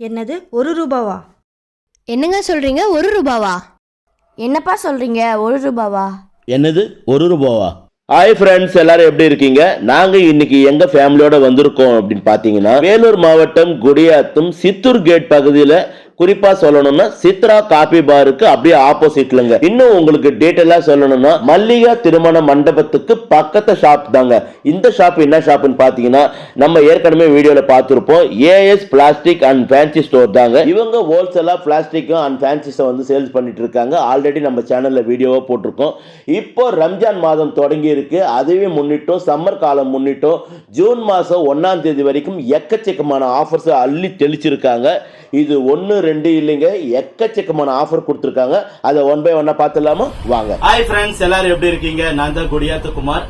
என்னது? ஒரு ரூபாவா? என்னங்க சொல்றீங்க? ஒரு ரூபாவா? என்னப்பா சொல்றீங்க? ஒரு ரூபாவா? என்னது? ஒரு ரூபாவா? ஹாய் ஃப்ரெண்ட்ஸ் எல்லாரும் எப்படி இருக்கீங்க? நாங்க இன்னைக்கு எங்க ஃபேமிலியோட வந்திருக்கோம் அப்படின்னு பாத்தீங்கன்னா வேலூர் மாவட்டம் குடியாத்தம் சித்தூர் கேட் பகுதியில குறிப்பா சொல்லணும்னா சித்ரா காபி பாருக்கு அப்படியே ஆப்போசிட்லங்க. இன்னும் உங்களுக்கு டீட்டெயிலா சொல்லணும்னா மல்லிகா திருமண மண்டபத்துக்கு பக்கத்து ஷாப் தாங்க. இந்த ஷாப் என்ன ஷாப்னு பாத்தீங்கன்னா நம்ம ஏற்கனவே வீடியோல பார்த்திருப்போம் AS plastic and fancy store தாங்க. இவங்க ஹோல்சேலா பிளாஸ்டிக்கும் அண்ட் ஃபேன்சிஸை வந்து சேல்ஸ் பண்ணிட்டு இருக்காங்க. ஆல்ரெடி நம்ம சேனல்ல வீடியோவை போட்டிருக்கோம். இப்போ ரம்ஜான் மாதம் தொடங்கி இருக்கு. அதுவே முன்னிட்டும் சம்மர் காலம் முன்னிட்டோம் ஜூன் மாதம் ஒன்னாம் தேதி வரைக்கும் எக்கச்சக்கமான ஆஃபர்ஸ் அள்ளி தெளிச்சிருக்காங்க. இது ஒன்று ரெண்டு இல்லைங்க. எக்கச்சக்கமான ஆஃபர் கொடுத்துருக்காங்க. அதை ஒன் பை ஒன்னா பார்த்துலாமா வாங்க. ஹாய் ஃப்ரெண்ட்ஸ் எல்லாரும் எப்படி இருக்கீங்க? நான் தான் குடியாத்தகுமார்.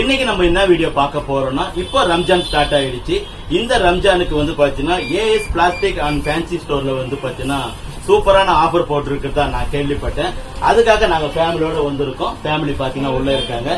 இன்னைக்கு நம்ம என்ன வீடியோ பார்க்க போறோம்னா இப்போ ரம்ஜான் ஸ்டார்ட் ஆயிடுச்சு. இந்த ரம்ஜானுக்கு வந்து பாத்தீங்கன்னா ஏஎஸ் பிளாஸ்டிக் அண்ட் ஃபேன்சி ஸ்டோர்ல வந்து பாத்தீங்கன்னா சூப்பரான ஆஃபர் போட்டிருக்கிறதா நான் கேள்விப்பட்டேன். அதுக்காக நாங்க ஃபேமிலியோட வந்திருக்கோம். ஃபேமிலி பாத்தீங்கன்னா உள்ள இருக்காங்க.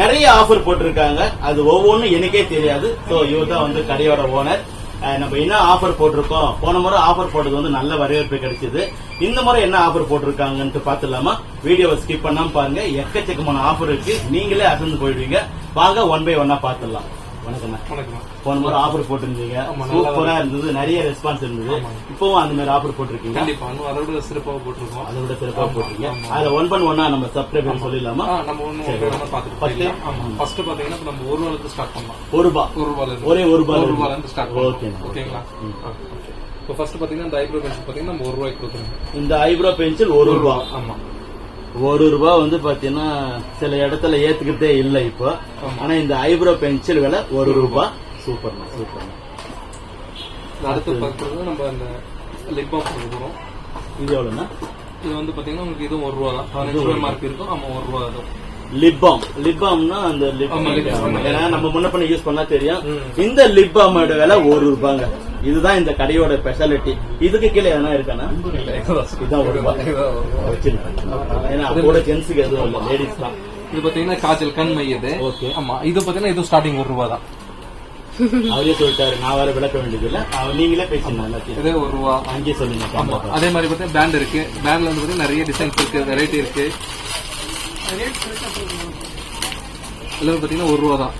நிறைய ஆஃபர் போட்டிருக்காங்க. அது ஒவ்வொன்றும் எனக்கே தெரியாது. ஸோ இவர் தான் வந்து கடையோட ஓனர் நம்ம என்ன ஆஃபர் போட்டிருக்கோம்? போன முறை ஆஃபர் போட்டது வந்து நல்ல வரவேற்பு கிடைச்சது. இந்த முறை என்ன ஆஃபர் போட்டிருக்காங்கன்ட்டு பார்த்துலாமா வீடியோவை ஸ்கிப் பண்ணாம பாருங்க. எக்கச்சக்கமான ஆஃபர் இருக்கு. நீங்களே அசந்து போயிடுவீங்க. வாங்க ஒன் பை ஒன்னா பார்த்துடலாம். வணக்கம் வணக்கம் போன முறை ஆஃபர் போட்டிருந்தீங்க. சூப்பரா இருந்தது. நிறைய ரெஸ்பான்ஸ் இருந்தது. இப்பவும் அந்த மாதிரி ஆஃபர் போட்டிருக்கீங்க கண்டிப்பா. அதை விட சிறப்பாக போட்டிருக்கோம். அதை விட சிறப்பாக போட்டிருக்கீங்க. அதுல ஒன் பை ஒன்னா நம்ம சப்ஸ்கிரைபர் சொல்லிடலாமா? நம்ம? போயிடலாம். ஆமா. ஃபர்ஸ்ட் பாத்தீங்கன்னா நம்ம ஒரு ரூபாய்க்கு ஸ்டார்ட் பண்ணலாம். ஒரு ரூபா. ஒரு இருந்து ஒரே ஒரு ரூபாயில ஒரு இருந்து. Start okay. ஓகேங்களா. இப்போ ஃபர்ஸ்ட் பாத்தீங்கன்னா இந்த ஐப்ரோ பென்சில் பாத்தீங்கன்னா நம்ம ஒரு ரூபாய்க்கு கொடுத்துருங்க இந்த ஐப்ரோ பென்சில் ஒரு ரூபா. ஆமா. ஒரு ரூபா வந்து பாத்தீங்கன்னா சில இடத்துல ஏத்துக்கிட்டே இல்ல இப்போ. ஆனா இந்த ஐப்ரோ பென்சில் விலை ஒரு ரூபா. சூப்பர்மா சூப்பர் அடுத்து பார்க்கறது நம்ம அந்த லிப் பாம் இது எவ்வளவுன்னா இது வந்து பாத்தீங்கன்னா உங்களுக்கு இதுவும் ஒரு ரூபா தான். பதினஞ்சு ரூபாய் மார்க் இருக்கும். ஆமா ஒரு ரூபா தான். லிப்பாம் லிப்பாம்னா அந்த. ஏன்னா நம்ம முன்ன பண்ணி யூஸ் பண்ணா தெரியும். இந்த லிப்பாமோட விலை ஒரு ரூபாங்க. இதுதான் இந்த கடையோட ஸ்பெஷாலிட்டி இதுக்கு கீழே எதனா இருக்கானா? இதான் ஒரு ரூபா. வச்சிருக்கேன் ஏன்னா கூட ஜென்ஸுக்கு எதுவும் இல்லை. லேடிஸ் தான். இது பாத்தீங்கன்னா காஜல் கண் மை இது. Okay. ஆமா. இது பாத்தீங்கன்னா இது ஸ்டார்டிங் ஒரு ரூபா தான். அவரே சொல்லிட்டாரு. நான் வேற விளக்க வேண்டியது இல்ல. நீங்களே எல்லாத்தையும். இதே ஒரு ரூபா. அங்கேயே சொல்லுங்க. அதே மாதிரி பார்த்தீங்கன்னா பேண்ட் இருக்கு. பேண்ட்ல வந்து பார்த்தீங்கன்னா நிறைய டிசைன்ஸ் இருக்கு வெரைட்டி இருக்கு. எல்லாமே பார்த்தீங்கன்னா ஒரு ரூபா தான்.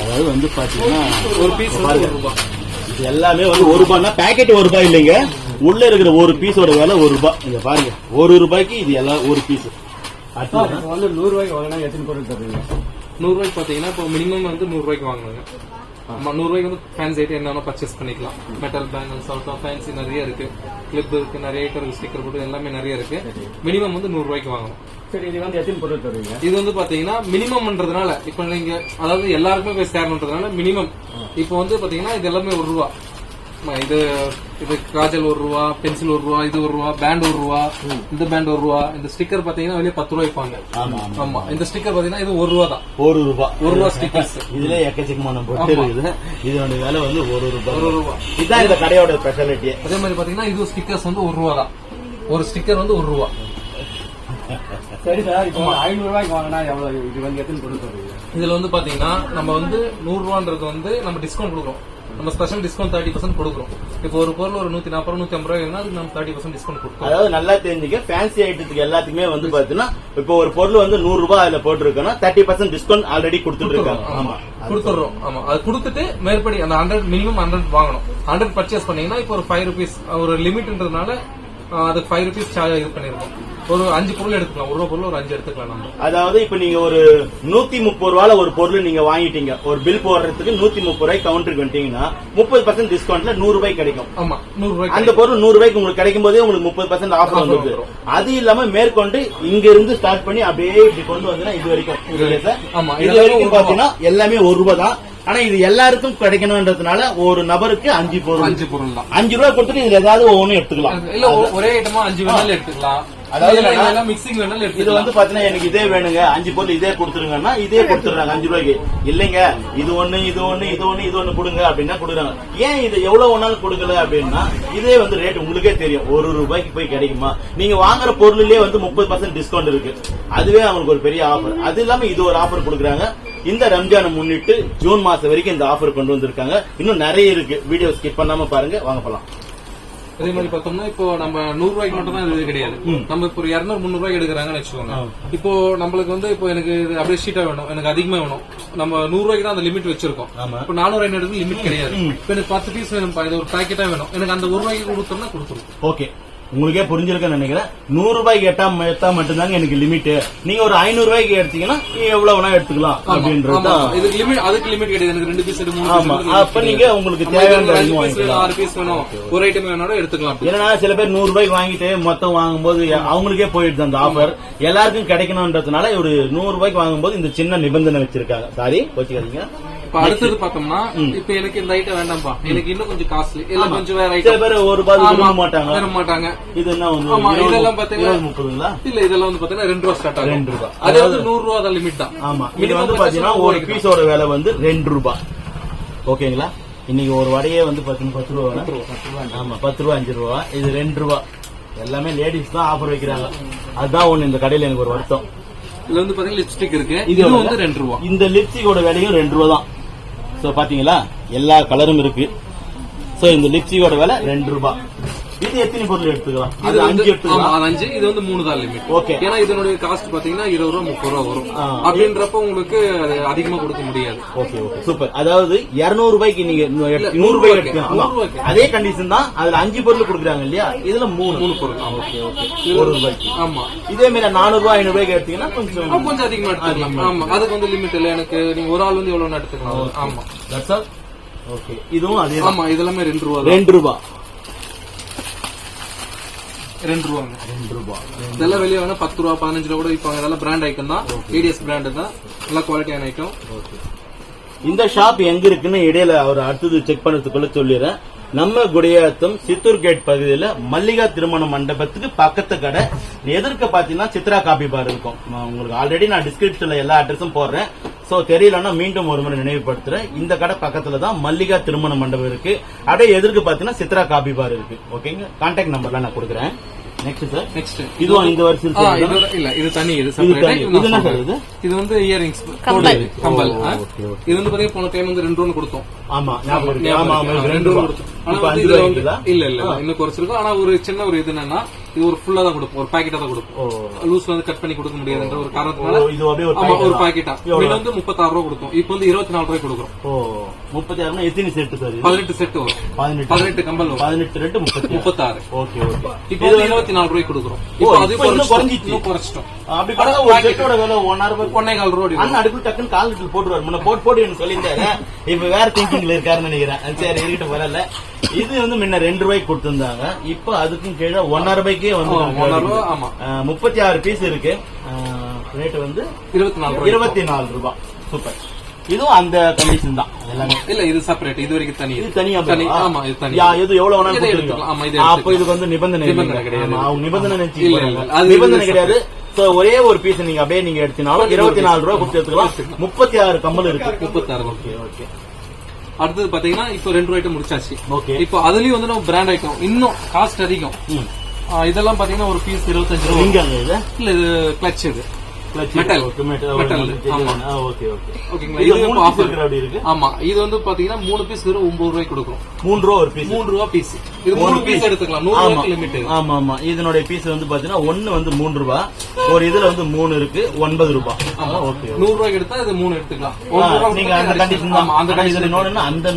அதாவது வந்து பாத்தீங்கன்னா ஒரு பீஸ். ஒரு ரூபா. இது எல்லாமே வந்து ஒரு ரூபாய்னா பேக்கெட் ஒரு ரூபாய் இல்லைங்க. உள்ள இருக்கிற ஒரு பீஸோட விலை ஒரு ரூபாய் இங்க பாருங்க. ஒரு ரூபாய்க்கு இது எல்லாம் ஒரு பீஸ் வந்து நூறு ரூபாய்க்கு வாங்கினா எத்தனை பொருள் தருவீங்க? நூறு ரூபாய்க்கு பார்த்தீங்கன்னா இப்போ மினிமம் வந்து நூறு ரூபாய்க்கு வாங்குவாங்க. ஆமா நூறு ரூபாய்க்கு வந்து ஃபேன்சி ஐட்டம் என்ன பர்ச்சேஸ் பண்ணிக்கலாம். மெட்டல் பேங்கிள்ஸ் அவுட் ஃபேன்சி நிறைய இருக்கு. கிளிப் இருக்கு நிறைய ஐட்டம் ஸ்டிக்கர் போட்டு எல்லாமே நிறைய இருக்கு. மினிமம் வந்து நூறு ரூபாய்க்கு வாங்கணும். சரி இது வந்து எத்தனை பொருள் தருவீங்க? இது வந்து பாத்தீங்கன்னா மினிமம்ன்றதுனால இப்ப நீங்க அதாவது எல்லாருக்குமே போய் சேரணுன்றதுனால மினிமம் இப்போ வந்து பாத்தீங்கன்னா இது எல்லாமே ஒரு ரூபா. இது இது காஜல் ஒரு ரூபா பென்சில் ஒரு ரூபா இது ஒரு ரூபா பேண்ட் ஒரு ரூபா இந்த பேண்ட் ஒரு ரூபா இந்த ஸ்டிக்கர் பாத்தீங்கன்னா வெளியே பத்து ரூபாய் வைப்பாங்க. ஆமா இந்த ஸ்டிக்கர் பாத்தீங்கன்னா இது ஒரு ரூபா தான். ஒரு ரூபாய் ஒரு ரூபா ஸ்டிக்கர்ஸ் இதுல எக்கச்சக்கமான பொட்டு இருக்குது. இதோட விலை வந்து ஒரு ரூபாய் ஒரு ரூபா. இதுதான் இந்த கடையோட ஸ்பெஷாலிட்டி அதே மாதிரி பாத்தீங்கன்னா இது ஸ்டிக்கர்ஸ் வந்து ஒரு ரூபா தான். ஒரு ஸ்டிக்கர் வந்து ஒரு ரூபா. சரி சார் இப்போ ஐநூறு ரூபாய்க்கு வாங்கினா எவ்வளவு? இது வந்து எத்தனை பொருள் இதுல வந்து பாத்தீங்கன்னா நம்ம வந்து நூறு ரூபான்றது வந்து நம்ம டிஸ்கவுண்ட் கொடுக்குறோம். நம்ம ஸ்பெஷல் டிஸ்கவுண்ட் தேர்ட்டி பர்சன்ட் கொடுக்குறோம். இப்போ ஒரு பொருள் ஒரு நூத்தி நாற்பது நூத்தி ஐம்பது ரூபாய் அதுக்கு நம்ம தேர்ட்டி பர்சன்ட் டிஸ்கவுண்ட் கொடுக்குறோம் அதாவது நல்லா தெரிஞ்சுக்க ஃபேன்சி ஐட்டத்துக்கு எல்லாத்துக்குமே வந்து பாத்தீங்கன்னா இப்போ ஒரு பொருள் வந்து நூறு ரூபாய் அதுல போட்டிருக்கோம்னா தேர்ட்டி பர்சன்ட் டிஸ்கவுண்ட் ஆல்ரெடி கொடுத்துட்டு இருக்காங்க ஆமா. கொடுத்துறோம் ஆமா. அது கொடுத்துட்டு மேற்படி அந்த ஹண்ட்ரட் மினிமம் ஹண்ட்ரட் வாங்கணும். ஹண்ட்ரட் பர்ச்சேஸ் பண்ணீங்கன்னா இப்போ ஒரு ஃபைவ் ருபீஸ் ஒரு லிமிட்ன்றதுனால அதுக்கு ஃபைவ் ருபீஸ் சார்ஜ் இது பண்ணிருக்கோம். ஒரு அஞ்சு பொருள் எடுத்துக்கலாம். ஒரு ரூபா பொருள் ஒரு அஞ்சு எடுத்துக்கலாம் நம்ம. அதாவது இப்ப நீங்க ஒரு நூத்தி முப்பது ரூபால ஒரு பொருள் நீங்க வாங்கிட்டீங்க. ஒரு பில் போடுறதுக்கு நூத்தி முப்பது ரூபாய் கவுண்டருக்கு வந்துட்டீங்கன்னா முப்பது பர்சன்ட் டிஸ்கவுண்ட்ல நூறு ரூபாய் கிடைக்கும். ஆமா நூறு ரூபாய்க்கு அந்த பொருள் நூறு ரூபாய்க்கு உங்களுக்கு கிடைக்கும் போதே உங்களுக்கு முப்பது பர்சன்ட் ஆஃபர் வந்துரும். அது இல்லாம மேற்கொண்டு இங்க இருந்து ஸ்டார்ட் பண்ணி அப்படியே இப்படி கொண்டு வந்தீங்கன்னா இது வரைக்கும்? ஆமா, இது வரைக்கும் பாத்தீங்கன்னா எல்லாமே ஒரு ரூபாய் தான். ஆனா இது எல்லாருக்கும் கிடைக்கணும்ன்றதுனால ஒரு நபருக்கு அஞ்சு பொருள். அஞ்சு பொருள் தான். அஞ்சு ரூபாய் கொடுத்துட்டு இதுல ஏதாவது ஒவ்வொன்னு எடுத்துக்கலாம். இல்ல ஒரே ஐட்டமா அஞ்சு வேணாலும் எடுத்துக்கலாம். அதாவது மிக்சிங் வேணாலும் இது வந்து பாத்தீங்கன்னா எனக்கு இதே வேணுங்க. அஞ்சு பொருள் இதே கொடுத்துருங்கன்னா இதே கொடுத்துறாங்க அஞ்சு ரூபாய்க்கு. இல்லைங்க இது ஒண்ணு இது ஒண்ணு இது ஒண்ணு இது ஒண்ணு கொடுங்க அப்படின்னா கொடுக்குறாங்க. ஏன் இது எவ்வளவு ஒன்னாலும் கொடுக்கல அப்படின்னா இதே வந்து ரேட் உங்களுக்கே தெரியும். ஒரு ரூபாய்க்கு போய் கிடைக்குமா? நீங்க வாங்குற பொருளிலே வந்து முப்பது பர்சன்ட் டிஸ்கவுண்ட் இருக்கு. அதுவே அவங்களுக்கு ஒரு பெரிய ஆஃபர் அது இல்லாம இது ஒரு ஆஃபர் கொடுக்குறாங்க. இந்த ரம்ஜானை முன்னிட்டு ஜூன் மாசம் வரைக்கும் இந்த ஆஃபர் கொண்டு வந்திருக்காங்க. இன்னும் நிறைய இருக்கு. வீடியோ ஸ்கிப் பண்ணாம பாருங்க. வாங்க போலாம். அதே மாதிரி பார்த்தோம்னா இப்போ நம்ம நூறு ரூபாய்க்கு மட்டும் தான் இது கிடையாது. நம்ம இப்போ ஒரு இருநூறு முந்நூறு ரூபாய்க்கு எடுக்கிறாங்கன்னு வச்சுக்கோங்க. இப்போ நம்மளுக்கு வந்து இப்போ எனக்கு அப்படியே ஷீட்டா வேணும் எனக்கு அதிகமா வேணும். நம்ம நூறு ரூபாய்க்கு தான் அந்த லிமிட் வச்சிருக்கோம். இப்போ நானூறு ஐநூறு லிமிட் கிடையாது. இப்போ எனக்கு பத்து பீஸ் இது ஒரு பாக்கெட்டா வேணும். எனக்கு அந்த ஒரு ரூபாய்க்கு கொடுத்தோம்னா கொடுத்துரும் ஓகே. உங்களுக்கே புரிஞ்சிருக்குன்னு நினைக்கிறேன். நூறு ரூபாய்க்கு எட்டா எட்டா மட்டும்தாங்க எனக்கு லிமிட் நீங்க ஒரு ஐநூறு ரூபாய்க்கு எடுத்தீங்கன்னா நீங்க எவ்வளவு வேணா எடுத்துக்கலாம் அப்படின்றது இதுக்கு லிமிட் அதுக்கு லிமிட் கிடையாது. எனக்கு ரெண்டு பீஸ் மூணு ஆமா. அப்ப நீங்க உங்களுக்கு தேவையான ஆறு பீஸ் வேணும். ஒரு ஐட்டம் வேணும் எடுத்துக்கலாம். ஏன்னா சில பேர் நூறு ரூபாய்க்கு வாங்கிட்டு மொத்தம் வாங்கும்போது அவங்களுக்கே போயிடுது அந்த ஆஃபர் எல்லாருக்கும் கிடைக்கணும்ன்றதுனால ஒரு நூறு ரூபாய்க்கு வாங்கும்போது இந்த சின்ன நிபந்தனை வச்சிருக்காங்க. சாரி வச்சுக்காதீங்க இப்ப அடுத்தது பார்த்தோம்னா இப்ப எனக்கு இந்த ஐட்டம் வேண்டாம்ப்பா எனக்கு இன்னும் கொஞ்சம் காஸ்ட்லி. இல்ல கொஞ்சம் வேற ஐட்டம் பேர் ஒரு ரூபாய் விரும்ப மாட்டாங்க வர மாட்டாங்க. இது என்ன வந்து ஆமா, இதெல்லாம் பாத்தீங்கன்னா- முப்பதுங்களா? இல்ல இதெல்லாம் வந்து பாத்தீங்கன்னா ரெண்டு ரூபா ஸ்டார்ட் ஆகும். ரெண்டு ரூபா. அது வந்து நூறு ரூபா தான் லிமிட் தான். ஆமா. இது வந்து பாத்தீங்கன்னா ஒரு. பீஸோட விலை வந்து ரெண்டு ரூபாய் ஓகேங்களா? இன்னைக்கு ஒரு வடையே வந்து பாத்தீங்கன்னா பத்து ரூபா தானே? ஆமா பத்து ரூபா அஞ்சு ரூபா. இது ரெண்டு ரூபா. எல்லாமே லேடிஸ் தான் ஆஃபர் வைக்கிறாங்க. அதுதான் ஒண்ணு இந்த கடையில எனக்கு ஒரு வருத்தம். இதுல வந்து பாத்தீங்கன்னா லிப்ஸ்டிக் இருக்கு. இது? வந்து ரெண்டு ரூபா. இந்த லிப்ஸ்டிக்கோட விலையும் ரெண்டு ரூபா தான். ஸோ பாத்தீங்களா? எல்லா கலரும் இருக்கு. ஸோ இந்த லிப்ஸ்டிக்கோட விலை ரெண்டு ரூபாய் இது எத்தனை பொருள் எடுத்துக்கலாம்? இது அஞ்சு எடுத்துக்கலாம்? அஞ்சு இது வந்து மூணு தான் லிமிட் Okay. ஏன்னா இதனுடைய காஸ்ட் பாத்தீங்கன்னா இருபது ரூபா முப்பது ரூபா வரும். அப்படின்றப்ப உங்களுக்கு அது அதிகமா கொடுக்க முடியாது. ஓகே ஓகே சூப்பர் அதாவது 200 ரூபாய்க்கு நீங்க நூறு ரூபாய் எடுக்கலாம். அதே கண்டிஷன் தான் அதுல அஞ்சு பொருள் கொடுக்குறாங்க இல்லையா? இதுல மூணு. மூணு பொருள். ஓகே ஓகே ஒரு ரூபாய்க்கு. ஆமா. இதே மாதிரி நானூறு ரூபாய் ஐநூறு ரூபாய்க்கு எடுத்தீங்கன்னா கொஞ்சம் கொஞ்சம் அதிகமா எடுத்துக்கலாம். ஆமா. அதுக்கு வந்து லிமிட் இல்ல. எனக்கு நீங்க ஒரு ஆள் வந்து எவ்வளவு எடுத்துக்கலாம் ஆமா. All? ஓகே இதுவும் அதே ஆமா இதெல்லாமே ரெண்டு ரூபா ரெண்டு ரூபாய் ரெண்டு ரூபாங்க ரெண்டு ரூபாய் இதெல்லாம் வெளியே வேணா பத்து ரூபா பதினஞ்சு ரூபா கூட விற்பாங்க இதெல்லாம் பிராண்ட் ஐட்டம் தான். ஏடிஎஸ் பிராண்ட் தான். நல்லா குவாலிட்டியான ஐட்டம் இந்த ஷாப் எங்க இருக்குன்னு இடையில அவர் அடுத்தது செக் பண்ணதுக்குள்ள சொல்லிடுறேன். நம்ம குடியாத்தம் சித்தூர் கேட் பகுதியில மல்லிகா திருமண மண்டபத்துக்கு பக்கத்து கடை. எதிர்க்க பாத்தீங்கன்னா சித்ரா காபி பார் இருக்கும். உங்களுக்கு ஆல்ரெடி நான் டிஸ்கிரிப்ஷன்ல எல்லா அட்ரஸும் போடுறேன். சோ தெரியலன்னா மீண்டும் ஒரு முறை நினைவுபடுத்துறேன். இந்த கடை பக்கத்துல தான் மல்லிகா திருமண மண்டபம் இருக்கு. அப்படியே எதிர்க்க பாத்தீங்கன்னா சித்ரா காபி பார் இருக்கு. ஓகேங்க கான்டாக்ட் நம்பர்லாம் நான் கொடுக்குறேன். நெக்ஸ்ட் சார் நெக்ஸ்ட் இதுவும் இந்த வருஷம் இது இல்ல இது தனி இது இது என்ன சார் வந்து இயரிங்ஸ் கம்பல். இது வந்து பாத்தீங்கன்னா போன டைம் வந்து ரெண்டு ரூபா கொடுத்தோம். ஆமா ஆமா ரெண்டு ரூபா. கொடுத்தோம். இல்ல இல்ல இன்னும் குறைச்சிருக்கும் ஆனா ஒரு சின்ன ஒரு இது என்னன்னா இது ஒரு ஃபுல்லா தான் கொடுப்போம். ஒரு பாக்கெட்டா தான் கொடுப்போம். லூஸ் வந்து கட் பண்ணி கொடுக்க முடியாதுன்ற ஒரு காரணத்தினால ஒரு. பாக்கெட்டா? இது வந்து முப்பத்தாறு ரூபா கொடுத்தோம் இப்போ வந்து இருபத்தி நாலு ரூபாய் கொடுக்குறோம். முப்பத்தி ஆறுனா எத்தனை? பதினெட்டு செட் வரும். பதினெட்டு. கம்பல் வரும். பதினெட்டு ரெண்டு. முப்பத்தாறு. Okay okay. இப்போ இருபத்தி நாலு ரூபாய் கொடுக்குறோம். அது குறைச்சிட்டோம். குறைஞ்சிச்சு. இன்னும் குறைச்சிட்டோம். அப்படி பார்த்தா ஒரு செட்டோட விலை ஒன் ரூபாய் ஒன்னே கால் ரூபாய் அடுப்பு டக்குன்னு கால் போட்டுருவாரு. முன்ன போட்டு போட்டு எனக்கு சொல்லியிருந்தாரு. இப்ப வேற திங்கிங்ல இருக்காருன்னு நினைக்கிறேன். சரி இருக்கட்டும் வரல. இது வந்து முன்ன ரெண்டு ரூபாய்க்கு கொடுத்திருந்தாங்க. இப்போ அதுக்கும் கீழே ஒன்னரை ரூபாய்க்கே வந்து முப்பத்தி ஆறு பீஸ் இருக்கு. ரேட் வந்து இருபத்தி நாலு ரூபாய் இருபத்தி நாலு ரூபாய் சூப்பர். இதுவும் அந்த கண்டிஷன் தான். எல்லாமே. இல்ல இது செப்பரேட் இது வரைக்கும் தனி. இது தனியா தனி? ஆமா இது தனி. இது எவ்வளவு வேணாலும். எடுத்துக்கலாம். ஆமா, இதை அப்ப. இதுக்கு வந்து நிபந்தனை நிபந்தனை. கிடையாது. அவங்க நிபந்தனை நிபந்தனை கிடையாது. ஒரே ஒரு பீஸ் நீங்க அப்படியே நீங்க எடுத்தினாலும் இருபத்தி நாலு ரூபாய் கொடுத்து எடுத்துக்கலாம். முப்பத்தி ஆறு கம்மல் இருக்கு. முப்பத்தாறு. ஓகே ஓகே அடுத்தது பாத்தீங்கன்னா இப்போ ரெண்டு ரூபாய் ஐட்டம் முடிச்சாச்சு. ஓகே இப்போ அதுலயும் வந்து நம்ம பிராண்ட் ஐட்டம் இன்னும் காஸ்ட் அதிகம். இதெல்லாம் பாத்தீங்கன்னா ஒரு பீஸ் இருபத்தஞ்சு ரூபா எங்க அங்க இது? இல்ல இது கிளச் இது. ஆமா. ஆ, ஓகே ஓகே. ஓகேங்களா இது ஆஃபர் அப்படி இருக்கு? ஆமா வந்து பாத்தீங்கன்னா மூணு பீஸ் வெறும் ஒன்பது ரூபாய் கொடுக்கும் மூணு ரூபா ஒரு பீஸ் மூணு ரூபா பீஸ் இது மூணு பீஸ் எடுத்துக்கலாம். நூறு ஆமா. லிமிட் ஆமா ஆமா. இதனுடைய பீஸ் வந்து பாத்தீங்கன்னா ஒன்னு வந்து மூணு ரூபா. ஒரு இதுல வந்து மூணு இருக்கு ஒன்பது ரூபாய் ஓகே நூறு ரூபாய்க்கு எடுத்தா இது மூணு எடுத்துக்கலாம். நீங்க அந்த கண்டிஷன் ஆமா, அந்த கண்டிஷன்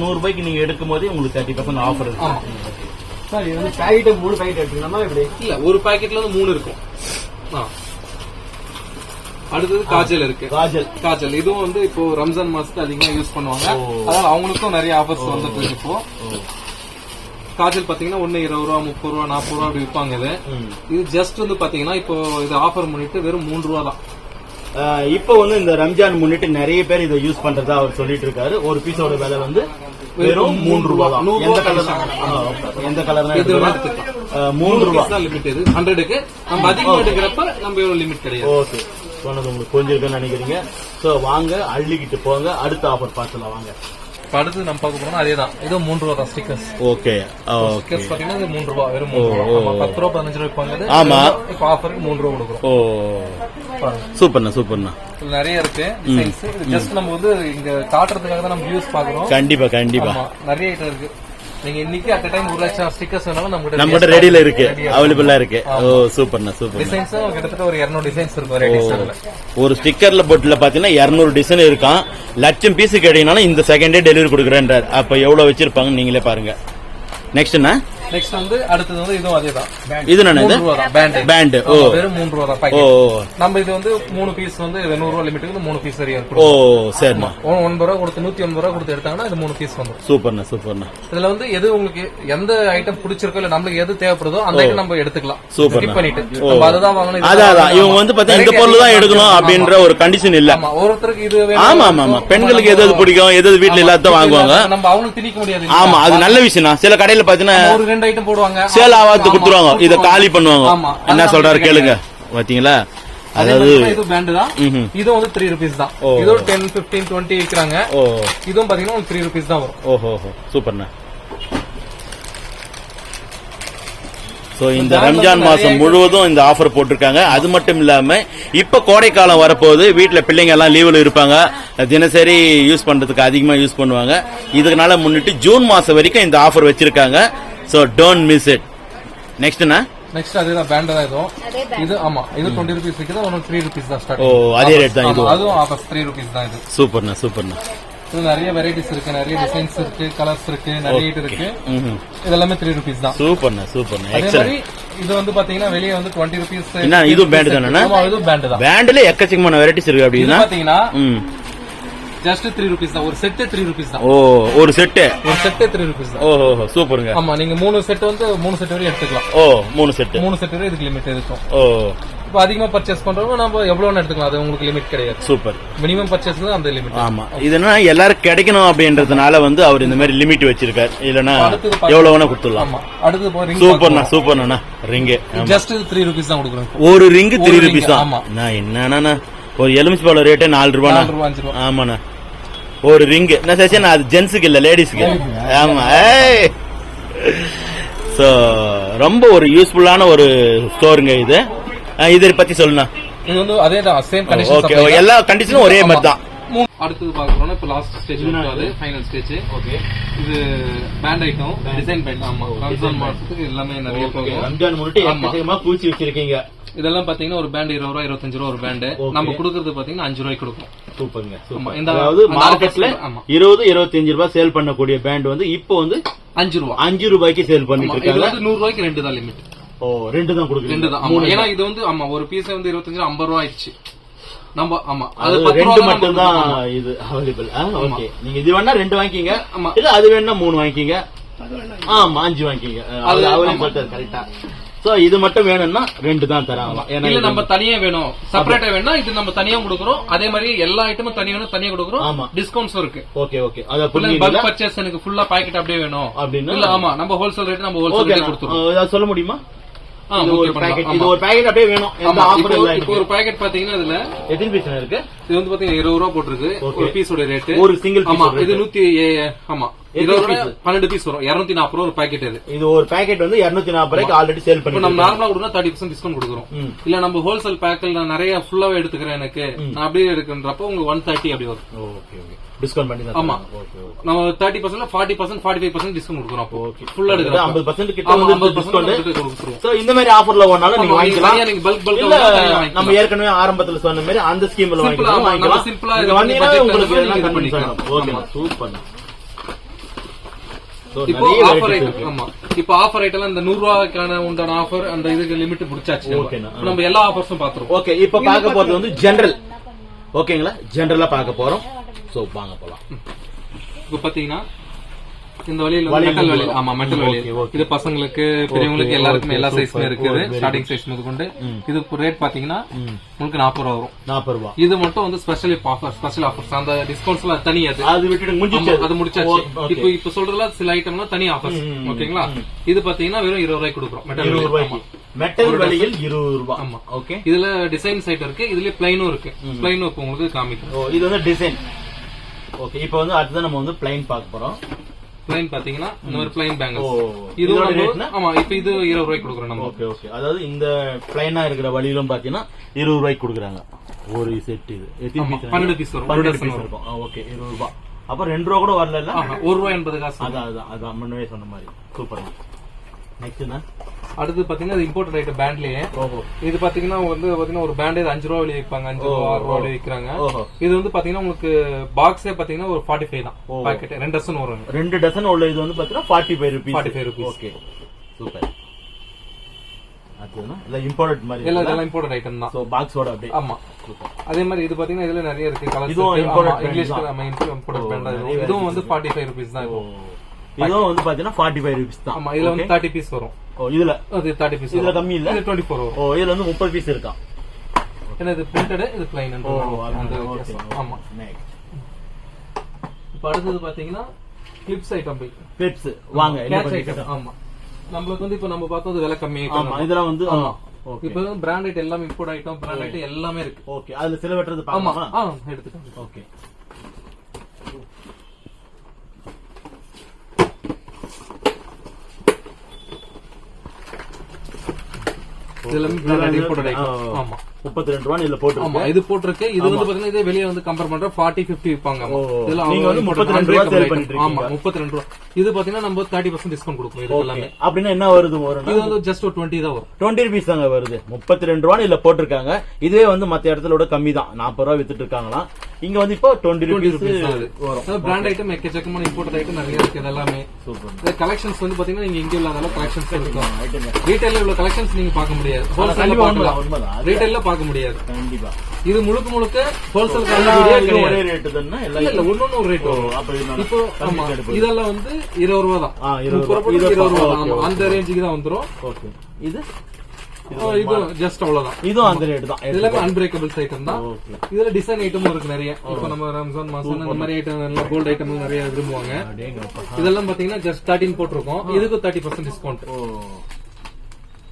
நூறு ரூபாய்க்கு நீங்க எடுக்கும் போதே உங்களுக்கு தேர்ட்டி பர்சன்ட் ஆஃபர் இருக்கு. ஆமா. சார் இது வந்து பாக்கெட் மூணு பாக்கெட் எடுத்துக்கலாமா எப்படி? இல்ல ஒரு பாக்கெட்ல வந்து மூணு இருக்கும். ஆ. அடுத்தது காஜல் இருக்கு. காஜல். காஜல். இதுவும் வந்து இப்போ ரம்ஜான் மாசத்துக்கு அதிகமா யூஸ் பண்ணுவாங்க. அதனால அவங்களுக்கும் நிறைய ஆஃபர்ஸ் வந்துட்டு இருக்கு இப்போ. காஜல் பாத்தீங்கன்னா ஒண்ணு இருபது ரூபா முப்பது ரூபா நாற்பது ரூபா அப்படி விற்பாங்க இது. இது ஜஸ்ட் வந்து பாத்தீங்கன்னா இப்போ இது ஆஃபர் பண்ணிட்டு வெறும் மூணு ரூபா தான். இப்போ வந்து இந்த ரம்ஜான் முன்னிட்டு நிறைய பேர் இதை யூஸ் பண்றதா அவர் சொல்லிட்டு இருக்காரு. ஒரு பீஸோட விலை வந்து வெறும் மூன்று ரூபா தான். எந்த கலர் எந்த கலர். மூன்று ரூபா. லிமிட் இது ஹண்ட்ரடுக்கு நம்ம அதிகமா எடுக்கிறப்ப நம்ம லிமிட் கிடையாது. ஓகே. சொன்னது உங்களுக்கு புரிஞ்சிருக்குன்னு நினைக்கிறீங்க. சோ வாங்க அள்ளிக்கிட்டு போங்க. அடுத்த ஆஃபர் பார்த்துலாம் வாங்க. அடுத்து நம்ம பார்க்க போறோம்னா அதே தான் இது மூணு ரூபா தான் ஸ்டிக்கர்ஸ் ஓகே ஸ்டிக்கர்ஸ் பாத்தீங்கன்னா இது மூணு ரூபா வெறும் மூணு ரூபா. பத்து ரூபா பதினஞ்சு ரூபா விற்பாங்க இது. ஆமா. இப்போ ஆஃபருக்கு மூணு ரூபா கொடுக்குறோம். ஓ. சூப்பர்ண்ணா சூப்பர்ண்ணா. நிறைய இருக்கு ஜஸ்ட் நம்ம வந்து இங்க காட்டுறதுக்காக தான் நம்ம வியூஸ் பாக்குறோம் கண்டிப்பா கண்டிப்பா. ஆமா நிறைய இருக்கு. நீங்க இன்னைக்கு அட் டைம் ஒரு லட்சம் ஸ்டிக்கர்ஸ் வேணாலும் நம்ம நம்ம கிட்ட ரெடியில இருக்கு. அவைலபிளா இருக்கு. ஓ சூப்பர்ண்ணா சூப்பர் டிசைன்ஸ் கிட்டத்தட்ட ஒரு 200 டிசைன்ஸ் இருக்கும் ரெடி ஒரு ஸ்டிக்கர்ல பொட்டில் பாத்தீங்கன்னா 200 டிசைன் இருக்கான். லட்சம் பீஸ் கேட்டீங்கனாலும் இந்த செகண்டே டெலிவரி கொடுக்குறேன்றார். அப்ப எவ்வளவு வச்சிருப்பாங்கன்னு நீங்களே பாருங்க. நெக்ஸ்ட்னா நெக்ஸ்ட் வந்து அடுத்தது வந்து இதுவும் அதேதான் இது என்ன மூணு இது ரூபா தான். பேண்ட் பேண்ட் ஓ. வெறும் மூணு ரூபா தான் ஓ பாக்கெட் நம்ம இது வந்து மூணு பீஸ் வந்து நூறு ரூபா லிமிட்டுக்கு மூணு பீஸ் வரையும் ஓ இருக்கும் சரிண்ணா ஒன்பது ரூபா கொடுத்து நூத்தி ஒன்பது ரூபா கொடுத்து எடுத்தாங்கன்னா இது மூணு பீஸ் வந்துடும் சூப்பர்ண்ணா சூப்பர்ண்ணா. இதுல வந்து எது உங்களுக்கு எந்த ஐட்டம் பிடிச்சிருக்கோ இல்ல நம்மளுக்கு எது தேவைப்படுதோ அந்த ஐட்டம் நம்ம எடுத்துக்கலாம். ஸ்கிப் பண்ணிட்டு. நம்ம அதுதான் வாங்கணும் அதான். இவங்க வந்து பாத்தீங்கன்னா இந்த பொருள் தான் எடுக்கணும். அப்படின்ற ஒரு கண்டிஷன் இல்ல. ஆமா. ஒருத்தருக்கு இது வேணும். ஆமா ஆமா ஆமா. பெண்களுக்கு எது எது பிடிக்கும் எது எது வீட்டுல இல்லாத வாங்குவாங்க. நம்ம அவங்களுக்கு திணிக்க முடியாது ஆமா அது நல்ல விஷயம் தான் சில கடையில பாத்தீங்கன்னா ரெண்டு ஐட்டம் போடுவாங்க. சேல் ஆகாது கொடுத்துருவாங்க இத காலி பண்ணுவாங்க. என்ன சொல்றாரு கேளுங்க. பாத்தீங்களா? அதே அதாவது இது பேண்ட் தான். ம்ஹும். இது வந்து த்ரீ ருபீஸ் தான். ஓ. இது டென் பிப்டீன் டுவெண்ட்டி விற்கிறாங்க இதுவும் பாத்தீங்கன்னா த்ரீ ருபீஸ் தான் வரும். ஓஹோ சூப்பர்ண்ணா. சோ இந்த ரம்ஜான் மாசம் முழுவதும் இந்த ஆஃபர் போட்டிருக்காங்க. அது மட்டும் இல்லாம இப்ப கோடைக்காலம் வரப்போகுது. வீட்ல பிள்ளைங்க எல்லாம் லீவுல இருப்பாங்க. தினசரி யூஸ் பண்றதுக்கு அதிகமா யூஸ் பண்ணுவாங்க. இதனால முன்னிட்டு ஜூன் மாசம் வரைக்கும் இந்த ஆஃபர் வச்சிருக்காங்க. சோ டோன்ட் மிஸ் இட் நெக்ஸ்ட்னா நெக்ஸ்ட் அதேதான் பேண்ட் தான் இதுவும். இது ஆமா இது டுவெண்ட்டி ருபீஸ் விற்கிறது ஒன்று த்ரீ ருபீஸ் தான் ஸ்டார்ட் ஓ, அதே rate தான் இதுவும். அதுவும் ஆஃபர்ஸ் த்ரீ ருபீஸ் தான் இது. சூப்பர்ண்ணா சூப்பர்ண்ணா. இது நிறைய வெரைட்டிஸ் இருக்கு நிறைய டிசைன்ஸ் இருக்கு. கலர்ஸ் இருக்கு நிறைய இது இருக்கு. ம்ஹும். இதெல்லாமே த்ரீ ருபீஸ் தான். சூப்பர்ண்ணா சூப்பர்ண்ணா. அதே மாதிரி இது வந்து பாத்தீங்கன்னா வெளியே வந்து டுவெண்ட்டி ருபீஸ் என்ன, இதுவும் band தானேண்ணா? இதுவும் பேண்ட் தான். பேண்ட்ல எக்கச்சக்கமான வெரைட்டிஸ் இருக்கு இது அப்படின்னா பாத்தீங்கன்னா ஜஸ்ட் த்ரீ ருபீஸ் தான். ஒரு செட்டு த்ரீ ருபீஸ் தான். ஓ ஒரு செட்டு ஒரு செட்டு த்ரீ ருபீஸ் தான். ஓஹோ சூப்பருங்க. ஆமா நீங்க மூணு செட் வந்து மூணு செட் வரையும் எடுத்துக்கலாம். ஓ மூணு செட்டு மூணு செட் வரையும் இதுக்கு லிமிட் இருக்கும். ஓ. இப்போ அதிகமா பர்ச்சேஸ் பண்றவங்க நம்ம எவ்வளவு எடுத்துக்கலாம். அது உங்களுக்கு லிமிட் கிடையாது. சூப்பர். மினிமம் பர்ச்சேஸ் அந்த லிமிட் ஆமா. இது என்ன எல்லாரும் கிடைக்கணும் அப்படின்றதுனால வந்து அவர் இந்த மாதிரி லிமிட் வச்சிருக்காரு. இல்லனா எவ்வளவு வேணா கொடுத்துடலாம். அடுத்து சூப்பர்ண்ணா சூப்பர்ண்ணா ரிங்கு ஜஸ்ட் த்ரீ ருபீஸ் தான் கொடுக்குறோம் ஒரு ரிங்கு த்ரீ ருபீஸ் தான். ஆமா. நான் என்னன்னா ஒரு எலுமிச்சு பழம் ரேட்டே நாலு ரூபா. ஆமாண்ணா. ஒரு ரிங்கு நான் சச்சின் அது ஜென்ஸுக்கு இல்ல லேடிஸ்க்கு ஆமா ஏய். சோ ரொம்ப ஒரு யூஸ்ஃபுல்லான ஒரு ஸ்டோருங்க இது. இதை பத்தி சொல்லுண்ணா. இது வந்து அதே தான் சேம் ஓகே கண்டிஷன் எல்லா கண்டிஷனும் ஒரே மாதிரி தான் அடுத்தது பாக்குறோம்னா இப்ப லாஸ்ட் ஸ்டேஜ் அது ஃபைனல் ஸ்டேஜ் ஓகே இது பேண்ட் ஐட்டம் டிசைன் பேண்ட் ஆமா ரம்ஜான் மாசத்துக்கு எல்லாமே நிறைய போகும். ரம்ஜான். எக்கச்சக்கமா பூச்சி வச்சிருக்கீங்க. இதெல்லாம் பாத்தீங்கன்னா ஒரு பேண்ட் இருபது ரூபா இருபத்தஞ்சு ரூபா ஒரு பேண்ட் நம்ம கொடுக்கறது பாத்தீங்கன்னா அஞ்சு ரூபாய்க்கு கொடுக்கும் சூப்பருங்க இந்த- அதாவது மார்க்கெட்ல. இருபது இருபத்தஞ்சு ரூபாய் சேல் பண்ணக்கூடிய பேண்ட் வந்து இப்போ வந்து அஞ்சு ரூபா. அஞ்சு ரூபாய்க்கு சேல் பண்ணிட்டு இருக்காங்க. நூறு ரூபாய்க்கு ரெண்டு தான் லிமிட் ஓ ரெண்டு தான் ரெண்டு கொடுக்குறீங்க தான் ஆமா. ஏன்னா இது வந்து ஆமா ஒரு பீஸ் வந்து இருபத்தஞ்சு ரூபா, ஐம்பது ரூபா ஆயிடுச்சு. நம்ம ஆமா அது ரெண்டு மட்டும் தான். இது அவைலபிள் ஓகே நீங்க இது வேணா ரெண்டு வாங்கிக்கிங்க. ஆமா. இல்ல அது வேணா மூணு வாங்கிக்கிங்க. ஆமா அஞ்சு வாங்கிக்கிங்க. அது. சொல்றாரு கரெக்டா சோ இது மட்டும் வேணும்னா ரெண்டு தான் தராங்க. ஏன்னா இல்ல நம்ம தனியா வேணும். செப்பரேட்டா வேணா இது நம்ம தனியா கொடுக்குறோம். அதே மாதிரி எல்லா ஐட்டமும் தனியா வேணும் தனியா ஆமா. கொடுக்குறோம் டிஸ்கவுண்ட்ஸும் இருக்கு. ஓகே ஓகே அத பல்க் பர்ச்சேஸ் எனக்கு ஃபுல்லா பாக்கெட் அப்படியே வேணும். அப்படின்னா? இல்ல ஆமா. நம்ம ஹோல்சேல் ரேட் நம்ம ஹோல்சேல் ரேட் ஏதாவது சொல்ல முடியுமா? இது okay ஒரு பண்ணலாம். பாக்கெட் ஆமா. இது ஒரு பாக்கெட் அப்படியே வேணும். எந்த ஆமா ஆஃபர் இப்போ இல்ல இப்போ ஒரு பாக்கெட் பாத்தீங்கன்னா இதுல எத்தனை பீஸ் இருக்கு. இது வந்து பாத்தீங்கன்னா இருபது ரூபா போட்டிருக்கு. ஒரு பீஸோட ரேட் ஒரு ஆமா ஓட இது. நூத்தி ஆமா? பன்னெண்டு பீஸ் வரும். இருநூத்தி நாற்பது ரூபா ஒரு பாக்கெட் இது. இது ஒரு பாக்கெட் வந்து 240 நாற்பது ரூபாய்க்கு ஆல்ரெடி சேல் இப்போ பண்ணி நம்ம நார்மலா கொடுத்தா தேர்ட்டி பர்சன்ட் டிஸ்கவுண்ட் கொடுக்குறோம். இல்ல நம்ம ஹோல்சேல் பேக்கில் நான் நிறைய ஃபுல்லாவே எடுத்துக்கிறேன் எனக்கு. நான் அப்படியே எடுக்கிறப்போ உங்களுக்கு ஒன் தேர்ட்டி அப்படி வரும். ஓகே ஓகே டிஸ்கவுண்ட் பண்ணி ஆமா. நம்ம thirty percent forty percent forty five percent discount கொடுக்குறோம் அப்போ. ஓகே ஃபுல்லா எடுக்கிறோம் ஐம்பது பர்சன்ட் கிட்ட வந்து டிஸ்கவுண்ட் கொடுத்துருவோம். சோ இந்த மாதிரி ஆஃபர்ல ஒன்னாலும் நீங்க வாங்கிக்கலாம். நீங்க தனியா வாங்கிக்கலாம். நம்ம ஏற்கனவே ஆரம்பத்துல சொன்ன மாதிரி அந்த ஸ்கீம்ல வாங்கிக்கலாம். இது வந்தீங்கன்னா உங்களுக்கு பண்ணி எல்லாம் பண்ணிக்கலாம். ஓகே. சூப்பர் இப்போ ஆஃபர் ஐட்டம். ஆமா. இப்போ ஆஃபர் ஐட்டம் இந்த நூறு ரூபாய்க்கான உண்டான ஆஃபர் அந்த இதுக்கு லிமிட் முடிச்சாச்சு நம்ம. எல்லா ஆஃபர்ஸும் பாத்துருவோம் ஓகே இப்ப பார்க்க போறது வந்து ஜெனரல் ஓகேங்களா ஜெனரலா பார்க்க போறோம். சோ வாங்க போலாம். இப்போ பாத்தீங்கன்னா இந்த வழியில மெட்டல் வழியில் ஆமா மெட்டல் okay. இது பசங்களுக்கு பெரியவங்களுக்கு எல்லாருக்குமே எல்லா. சைஸ்மே இருக்குது. ஸ்டார்டிங் சைஸ் முதல் கொண்டு. இது ரேட் பாத்தீங்கன்னா உங்களுக்கு நாற்பது ரூபா வரும். நாற்பது ரூபா. இது மட்டும் வந்து ஸ்பெஷல் ஆஃபர் ஸ்பெஷல் ஆஃபர்ஸ் அந்த டிஸ்கவுண்ட்ஸ் எல்லாம் தனி அது. விட்டுட்டு அது முடிச்சாச்சு. இப்போ இப்போ சொல்றதுல சில ஐட்டம்லாம் தனி ஆஃபர்ஸ் ஓகேங்களா? இது பாத்தீங்கன்னா வெறும் இருபது ரூபாய்க்கு கொடுக்குறோம். மெட்டல் இருபது ஆமா. மெட்டல் வழியில் இருபது ரூபாய் ஆமா. ஓகே இதுல டிசைன் சைட் இருக்கு இதுல பிளைனும் இருக்கு. பிளைனும் உங்களுக்கு காமிக்கும் இது வந்து டிசைன் ஓகே இப்போ வந்து அடுத்ததான் நம்ம வந்து பிளைன் பார்க்க போறோம். பிளைன் பாத்தீங்கன்னா இந்த மாதிரி பிளைன். பேங்கிள்ஸ் இது? ஆமா இப்போ இது இருபது ரூபாய்க்கு கொடுக்குறோம் நம்ம. ஓகே ஓகே அதாவது இந்த பிளைனா இருக்கிற வழியிலும் பாத்தீங்கன்னா இருபது ரூபாய்க்கு கொடுக்குறாங்க. ஒரு செட் இது? பன்னெண்டு piece வரும். பன்னெண்டு வரும். இருக்கும். ஓகே இருபது ரூபாய். அப்ப ரெண்டு ரூபா கூட வரல ஒரு ரூபா எண்பது காசு. அதான் அதான் அதான். முன்னவே சொன்ன மாதிரி. சூப்பர் நெக்ஸ்ட்னா அடுத்து பாத்தீங்கன்னா இது இம்போர்ட்டட் ஐட்டம் பேண்ட்லயே இது பாத்தீங்கன்னா வந்து பாத்தீங்கன்னா ஒரு பேண்டேஜ் அஞ்சு ரூபா வெளியே விற்பாங்க அஞ்சு ரூபா ஆறு ரூபா விற்கிறாங்க இது வந்து பாத்தீங்கன்னா உங்களுக்கு பாக்ஸே பாத்தீங்கன்னா ஒரு ஃபார்ட்டி ஃபைவ் தான். பாக்கெட் ரெண்டு டசன் வரும். ரெண்டு டசன் உள்ள இது வந்து பாத்தீங்கன்னா forty five rupees 45 rupees. Okay. Super. Import item தான். சோ பாக்ஸோட அப்படியே. ஆமா. அதே மாதிரி இது பாத்தீங்கன்னா இதுல நிறைய இருக்கு. இங்கிலீஷ் இதுவும் வந்து ஃபார்ட்டி ஃபைவ் ருபீஸ் தான் இதுவும் வந்து பாத்தீங்கன்னா ஃபார்ட்டி ஃபைவ் ருபீஸ் தான். ஆமா இதுல வந்து. தேர்ட்டி பீஸ் வரும். ஓ இதுல. அது தேர்ட்டி பீஸ் இதுல கம்மி இல்ல? டுவெண்ட்டி ஃபோர் வரும். ஓ இதுல வந்து முப்பது பீஸ் இருக்கான் ஏன்னா இது பிரிண்டட் இது பிளைன் ஓ. ஆமா. இப்ப அடுத்தது பாத்தீங்கன்னா கிளிப்ஸ் ஐட்டம் கிளிப்ஸ் வாங்க ஆமா. நம்மளுக்கு வந்து இப்ப நம்ம பார்த்தது விலை கம்மி இதெல்லாம் வந்து இப்ப பிராண்ட் ஐட்டம் எல்லாமே இம்போர்ட் ஐட்டம் பிராண்ட் ஐட்டம் எல்லாமே இருக்கு. ஓகே அதுல சில வெட்டுறது ஆமா. எடுத்துக்கோங்க ஓகே முப்பத்தி ரெண்டு ரூபா இதுல ஆமா போட்டு இது போட்டிருக்கு இது வந்து பாத்தீங்கன்னா இதே வெளியே வந்து கம்பேர் பண்ற ஃபார்ட்டி பிப்டி விற்பாங்க. இதுல நீங்க அவங்க வந்து imported 32 ரூபா unbreakable sell item. பண்ணிட்டு ஆமா இருக்கீங்க. முப்பத்தி ரெண்டு ரூபா. இது பாத்தீங்கன்னா நம்ம தேர்ட்டி பர்சன்ட் டிஸ்கவுண்ட் கொடுக்கும் இது எல்லாமே. அப்படின்னா என்ன வருது வரும் இது வந்து ஜஸ்ட் ஒரு டுவெண்ட்டி தான் வரும். டுவெண்ட்டி ருபீஸ் தாங்க வருது. முப்பத்தி ரெண்டு ரூபா இதுல போட்டிருக்காங்க. இதுவே வந்து மத்த இடத்துல விட கம்மி தான் நாற்பது ரூபா வித்துட்டு இருக்காங்களாம். இங்க வந்து இப்போ டுவெண்ட்டி ருபீஸ் வரும். பிராண்ட் ஐட்டம் எக்கச்சக்கமான இம்போர்ட் ஐட்டம் நிறைய இருக்கு எல்லாமே சூப்பர் கலெக்ஷன்ஸ் வந்து பாத்தீங்கன்னா நீங்க இங்க இல்லாத கலெக்ஷன்ஸ் இருக்கும். ரீட்டைல்ல இவ்வளவு கலெக்ஷன்ஸ் நீங்க பார்க்க முடியாது. ஹோல்சேல்ல பார்க்கலாம். ரீட்டைல்ல பார்க்க முடியாது. கண்டிப்பா. இது முழுக்க முழுக்க ஹோல்சேல் ஒரே தானே? இல்ல எல்லாம் ஒன்னொன்னு ஒரு ரேட் வரும். இப்போ. இதெல்லாம் வந்து இருபது ரூபா தான். இருபது ரூபா. அந்த ரேஞ்சுக்கு தான் வந்துரும். ஓகே. இது? ஆ, இது ஜஸ்ட் அவ்வளவுதான். இதுவும் அந்த ரேட் தான். எல்லாமே அன்பிரேக்கபிள்ஸ் ஐட்டம் தான். ஓகே இதுல டிசைன் ஐட்டமும் இருக்கு நிறைய. இப்போ நம்ம ரம்ஜான் மாசம் இந்த மாதிரி ஐட்டம் எல்லாம் கோல்ட் ஐட்டம் நிறைய விரும்புவாங்க. இதெல்லாம் பாத்தீங்கன்னா ஜஸ்ட் தேர்ட்டின் போட்டிருக்கோம். இதுக்கு தேர்ட்டி பர்சன்ட் டிஸ்கவுண்ட்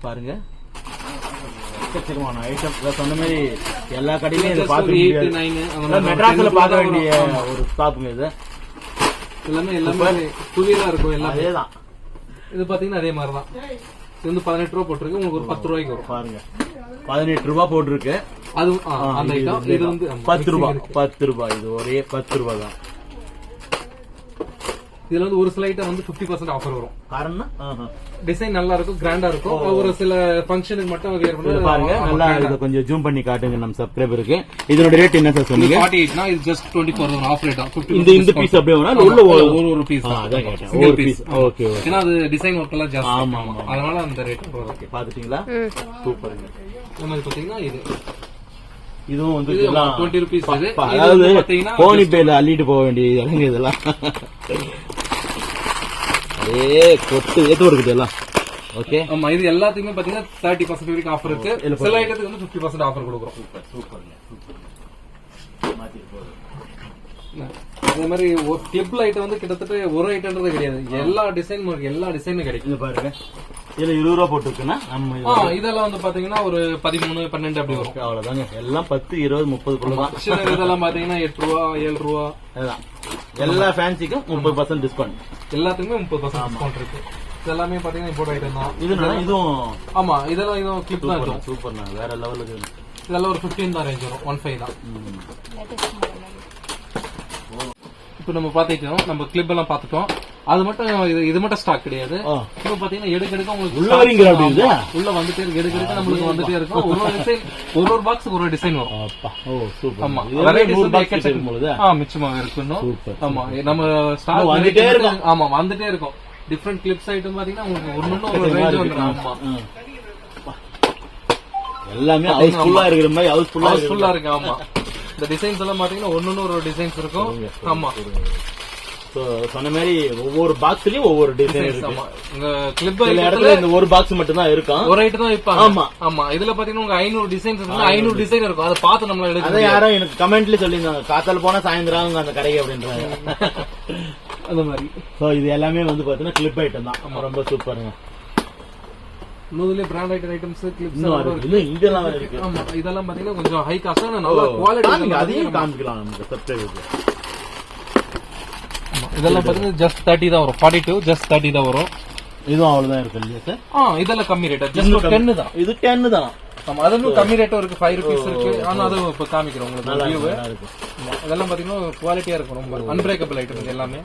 பாருங்க. எக்கச்சக்கமான ஐட்டம் சொன்ன மாதிரி எல்லா கடையிலயும் இதை பார்க்க மெட்ராஸ்ல பார்க்க வேண்டிய ஒரு ஸ்டாக்குங்க இது. எல்லாமே எல்லாமே புதியதா இருக்கும் எல்லாமே. அதேதான். இது பாத்தீங்கன்னா அதே மாதிரி தான் இது வந்து பதினெட்டு ரூபா போட்டிருக்கு. உங்களுக்கு ஒரு பத்து ரூபாய்க்கு வரும். பாருங்க. பதினெட்டு ரூபாய் போட்டிருக்கு. அது அந்த இது ஐட்டம். வந்து பத்து ரூபாய். பத்து ரூபாய் இது ஒரே பத்து ரூபாய் தான். இதுல வந்து ஒரு சில ஐட்டம் வந்து 50% பர்சன்ட் ஆஃபர் வரும். காரணம். டிசைன் நல்லா இருக்கும். கிராண்டா இருக்கும் ஒரு சில ஃபங்க்ஷனுக்கு மட்டும் இது பண்ணா பாருங்க நல்லா இதை கொஞ்சம் ஜூம் பண்ணி காட்டுங்க நம்ம சப்ஸ்கிரைபருக்கு இதோட ரேட் என்ன சார் இது சொன்னீங்க? 48 னா இது ஜஸ்ட் 24 வரும் ஆஃப் ரேட் தான் இந்த இந்த பீஸ் அப்படியே வேணா உள்ள ஒரு ஒரு பீஸ் அதான் கேட்டேன். ஒரு பீஸ். Okay, okay. ஏன்னா அது டிசைன் ஒர்க் எல்லாம் ஜாஸ்தி. ஆமா, ஆமா. அதனால அந்த ரேட் ஓகே. பாத்துட்டீங்களா சூப்பருங்க. இந்த மாதிரி பாத்தீங்கன்னா இது. இதுவும் வந்து இது இதெல்லாம் 20 rupees பா- இது. பா- இது அதாவது போனி பேல அள்ளிட்டு போக வேண்டிய இடங்க இதெல்லாம். ஏ கொட்டு ஏத்து இருக்குது எல்லாம். ஓகே ஆமா இது எல்லாத்துக்குமே பாத்தீங்கன்னா தேர்ட்டி பர்சன்ட் வரைக்கும் ஆஃபர் இருக்கு. சில ஐட்டத்துக்கு வந்து பிப்டி பர்சன்ட் ஆஃபர் கொடுக்குறோம். சூப்பருங்க அதே மாதிரி ஒரு கிளிப்ல ஐட்டம் வந்து கிட்டத்தட்ட ஒரு ஐட்டம்ன்றது கிடையாது. எல்லா டிசைன் எல்லா டிசைனும் கிடைக்கும். பாருங்க. இதுல இருபது ரூபா போட்டுருக்குன்னா நம்ம இதெல்லாம் வந்து பாத்தீங்கன்னா ஒரு பதிமூணு பன்னெண்டு அப்படி வரும். அவ்வளவுதாங்க. எல்லாம் பத்து இருபது முப்பதுக்குள்ள தான். சில இதெல்லாம் பாத்தீங்கன்னா எட்டு ரூபா ஏழு ரூபா. அதுதான். எல்லா ஃபேன்சிக்கும் முப்பது பர்சன்ட் டிஸ்கவுண்ட் எல்லாத்துக்குமே முப்பது பர்சன்ட் டிஸ்கவுண்ட் இருக்கு. இது எல்லாமே பாத்தீங்கன்னா இம்போர்ட் ஐட்டம் தான். இது இதுவும் ஆமா இதெல்லாம் இதுவும் கிளிப் தான் இருக்கும். சூப்பர் வேற லெவலுக்கு இதெல்லாம் ஒரு 15 தான் ரேஞ்ச் வரும். ஒன் ஃபைவ் தான். இப்போ நம்ம பாத்துட்டோம் நம்ம கிளிப் எல்லாம் பாத்துட்டோம் அது மட்டும் இது இது மட்டும் ஸ்டாக் கிடையாது. இப்போ பாத்தீங்கன்னா எடுக்க எடுக்க உங்களுக்கு உள்ள stocks வரீங்களா அப்படி இது? ஆமா. உள்ள வந்துட்டே இருக்கு. எடுக்க எடுக்க நம்மளுக்கு வந்துட்டே இருக்கும். ஒரு ஒரு டிசைன் ஒரு ஒரு பாக்ஸுக்கு ஒரு டிசைன் வரும். அப்பா. ஓ சூப்பர் ஆமா. வெரைட்டிஸ் நூறு வந்து பாக்ஸ் எக்கச்சக்கம். பொழுது ஆ மிச்சமாக இருக்கு இன்னும் Super, ஆமா. நம்ம ஸ்டாக் வந்துட்டே இருக்கும். ஆமா வந்துட்டே இருக்கும். டிஃப்ரெண்ட் கிளிப்ஸ் ஐட்டம் பாத்தீங்கன்னா உங்களுக்கு ஒன்னு ஒரு ரேஞ்ச் வந்துடும். ஆமா. எல்லாமே ஹவுஸ்ஃபுல்லா இருக்கிற மாதிரி ஹவுஸ்ஃபுல்லா ஹவுஸ்ஃபுல்லா இருக்கு ஆமா. இந்த டிசைன்ஸ் எல்லாம் பாத்தீங்கன்னா ஒன்னு ஒரு டிசைன்ஸ் இருக்கும். ஆமா. சொன்ன மாதிரி ஒவ்வொரு பாக்ஸ்லயும் ஒவ்வொரு டிசைன் இருக்கு. உங்க கிளிப் சில இடத்துல இந்த ஒரு பாக்ஸ் மட்டும் தான் இருக்கும். ஒரு ஐட்டம் தான் விற்பாங்க. ஆமா. ஆமா. இதுல பாத்தீங்கன்னா உங்க ஐநூறு டிசைன்ஸ் இருக்கு ஐநூறு டிசைன் இருக்கும். அதை பார்த்து நம்மளால எடுக்க அதான் யாரோ எனக்கு கமெண்ட்ல சொல்லியிருந்தாங்க. காத்தால போனா சாயந்தரம் அந்த கடைக்கு அப்படின்றாங்க. அந்த மாதிரி. சோ இது எல்லாமே வந்து பாத்தீங்கன்னா கிளிப் ஐட்டம் தான். ரொம்ப சூப்பருங்க நூதுல பிராண்ட் ஐட்டம் ஐட்டம்ஸ் கிளிப்ஸ் இன்னும் இருக்கு. இன்னும் இங்கெல்லாம் இருக்கு. ஆமா. இதெல்லாம் பாத்தீங்கன்னா கொஞ்சம் ஹை காஸ்ட் நல்ல குவாலிட்டி அதையும் காமிக்கலாம் சப்ஸ்கிரைபருக்கு இதெல்லாம் பாத்தீங்கன்னா ஜஸ்ட் தேர்ட்டி தான் வரும். ஃபார்ட்டி டூ ஜஸ்ட் தேர்ட்டி தான் வரும். இதுவும் அவ்வளவுதான் இருக்கு இல்லையா சார் ஆ இதெல்லாம் கம்மி ரேட் ஜஸ்ட் டென்னு தான். இது டென்னு தான். ஆமா அது இன்னும் கம்மி ரேட்டும் இருக்கு. ஃபைவ் ருபீஸ் இருக்கு. ஆனா அது இப்ப காமிக்கிறோம் உங்களுக்கு வியூ இதெல்லாம் பாத்தீங்கன்னா குவாலிட்டியா இருக்கும். ரொம்ப அன்பிரேக்கபிள் ஐட்டம் எல்லாமே.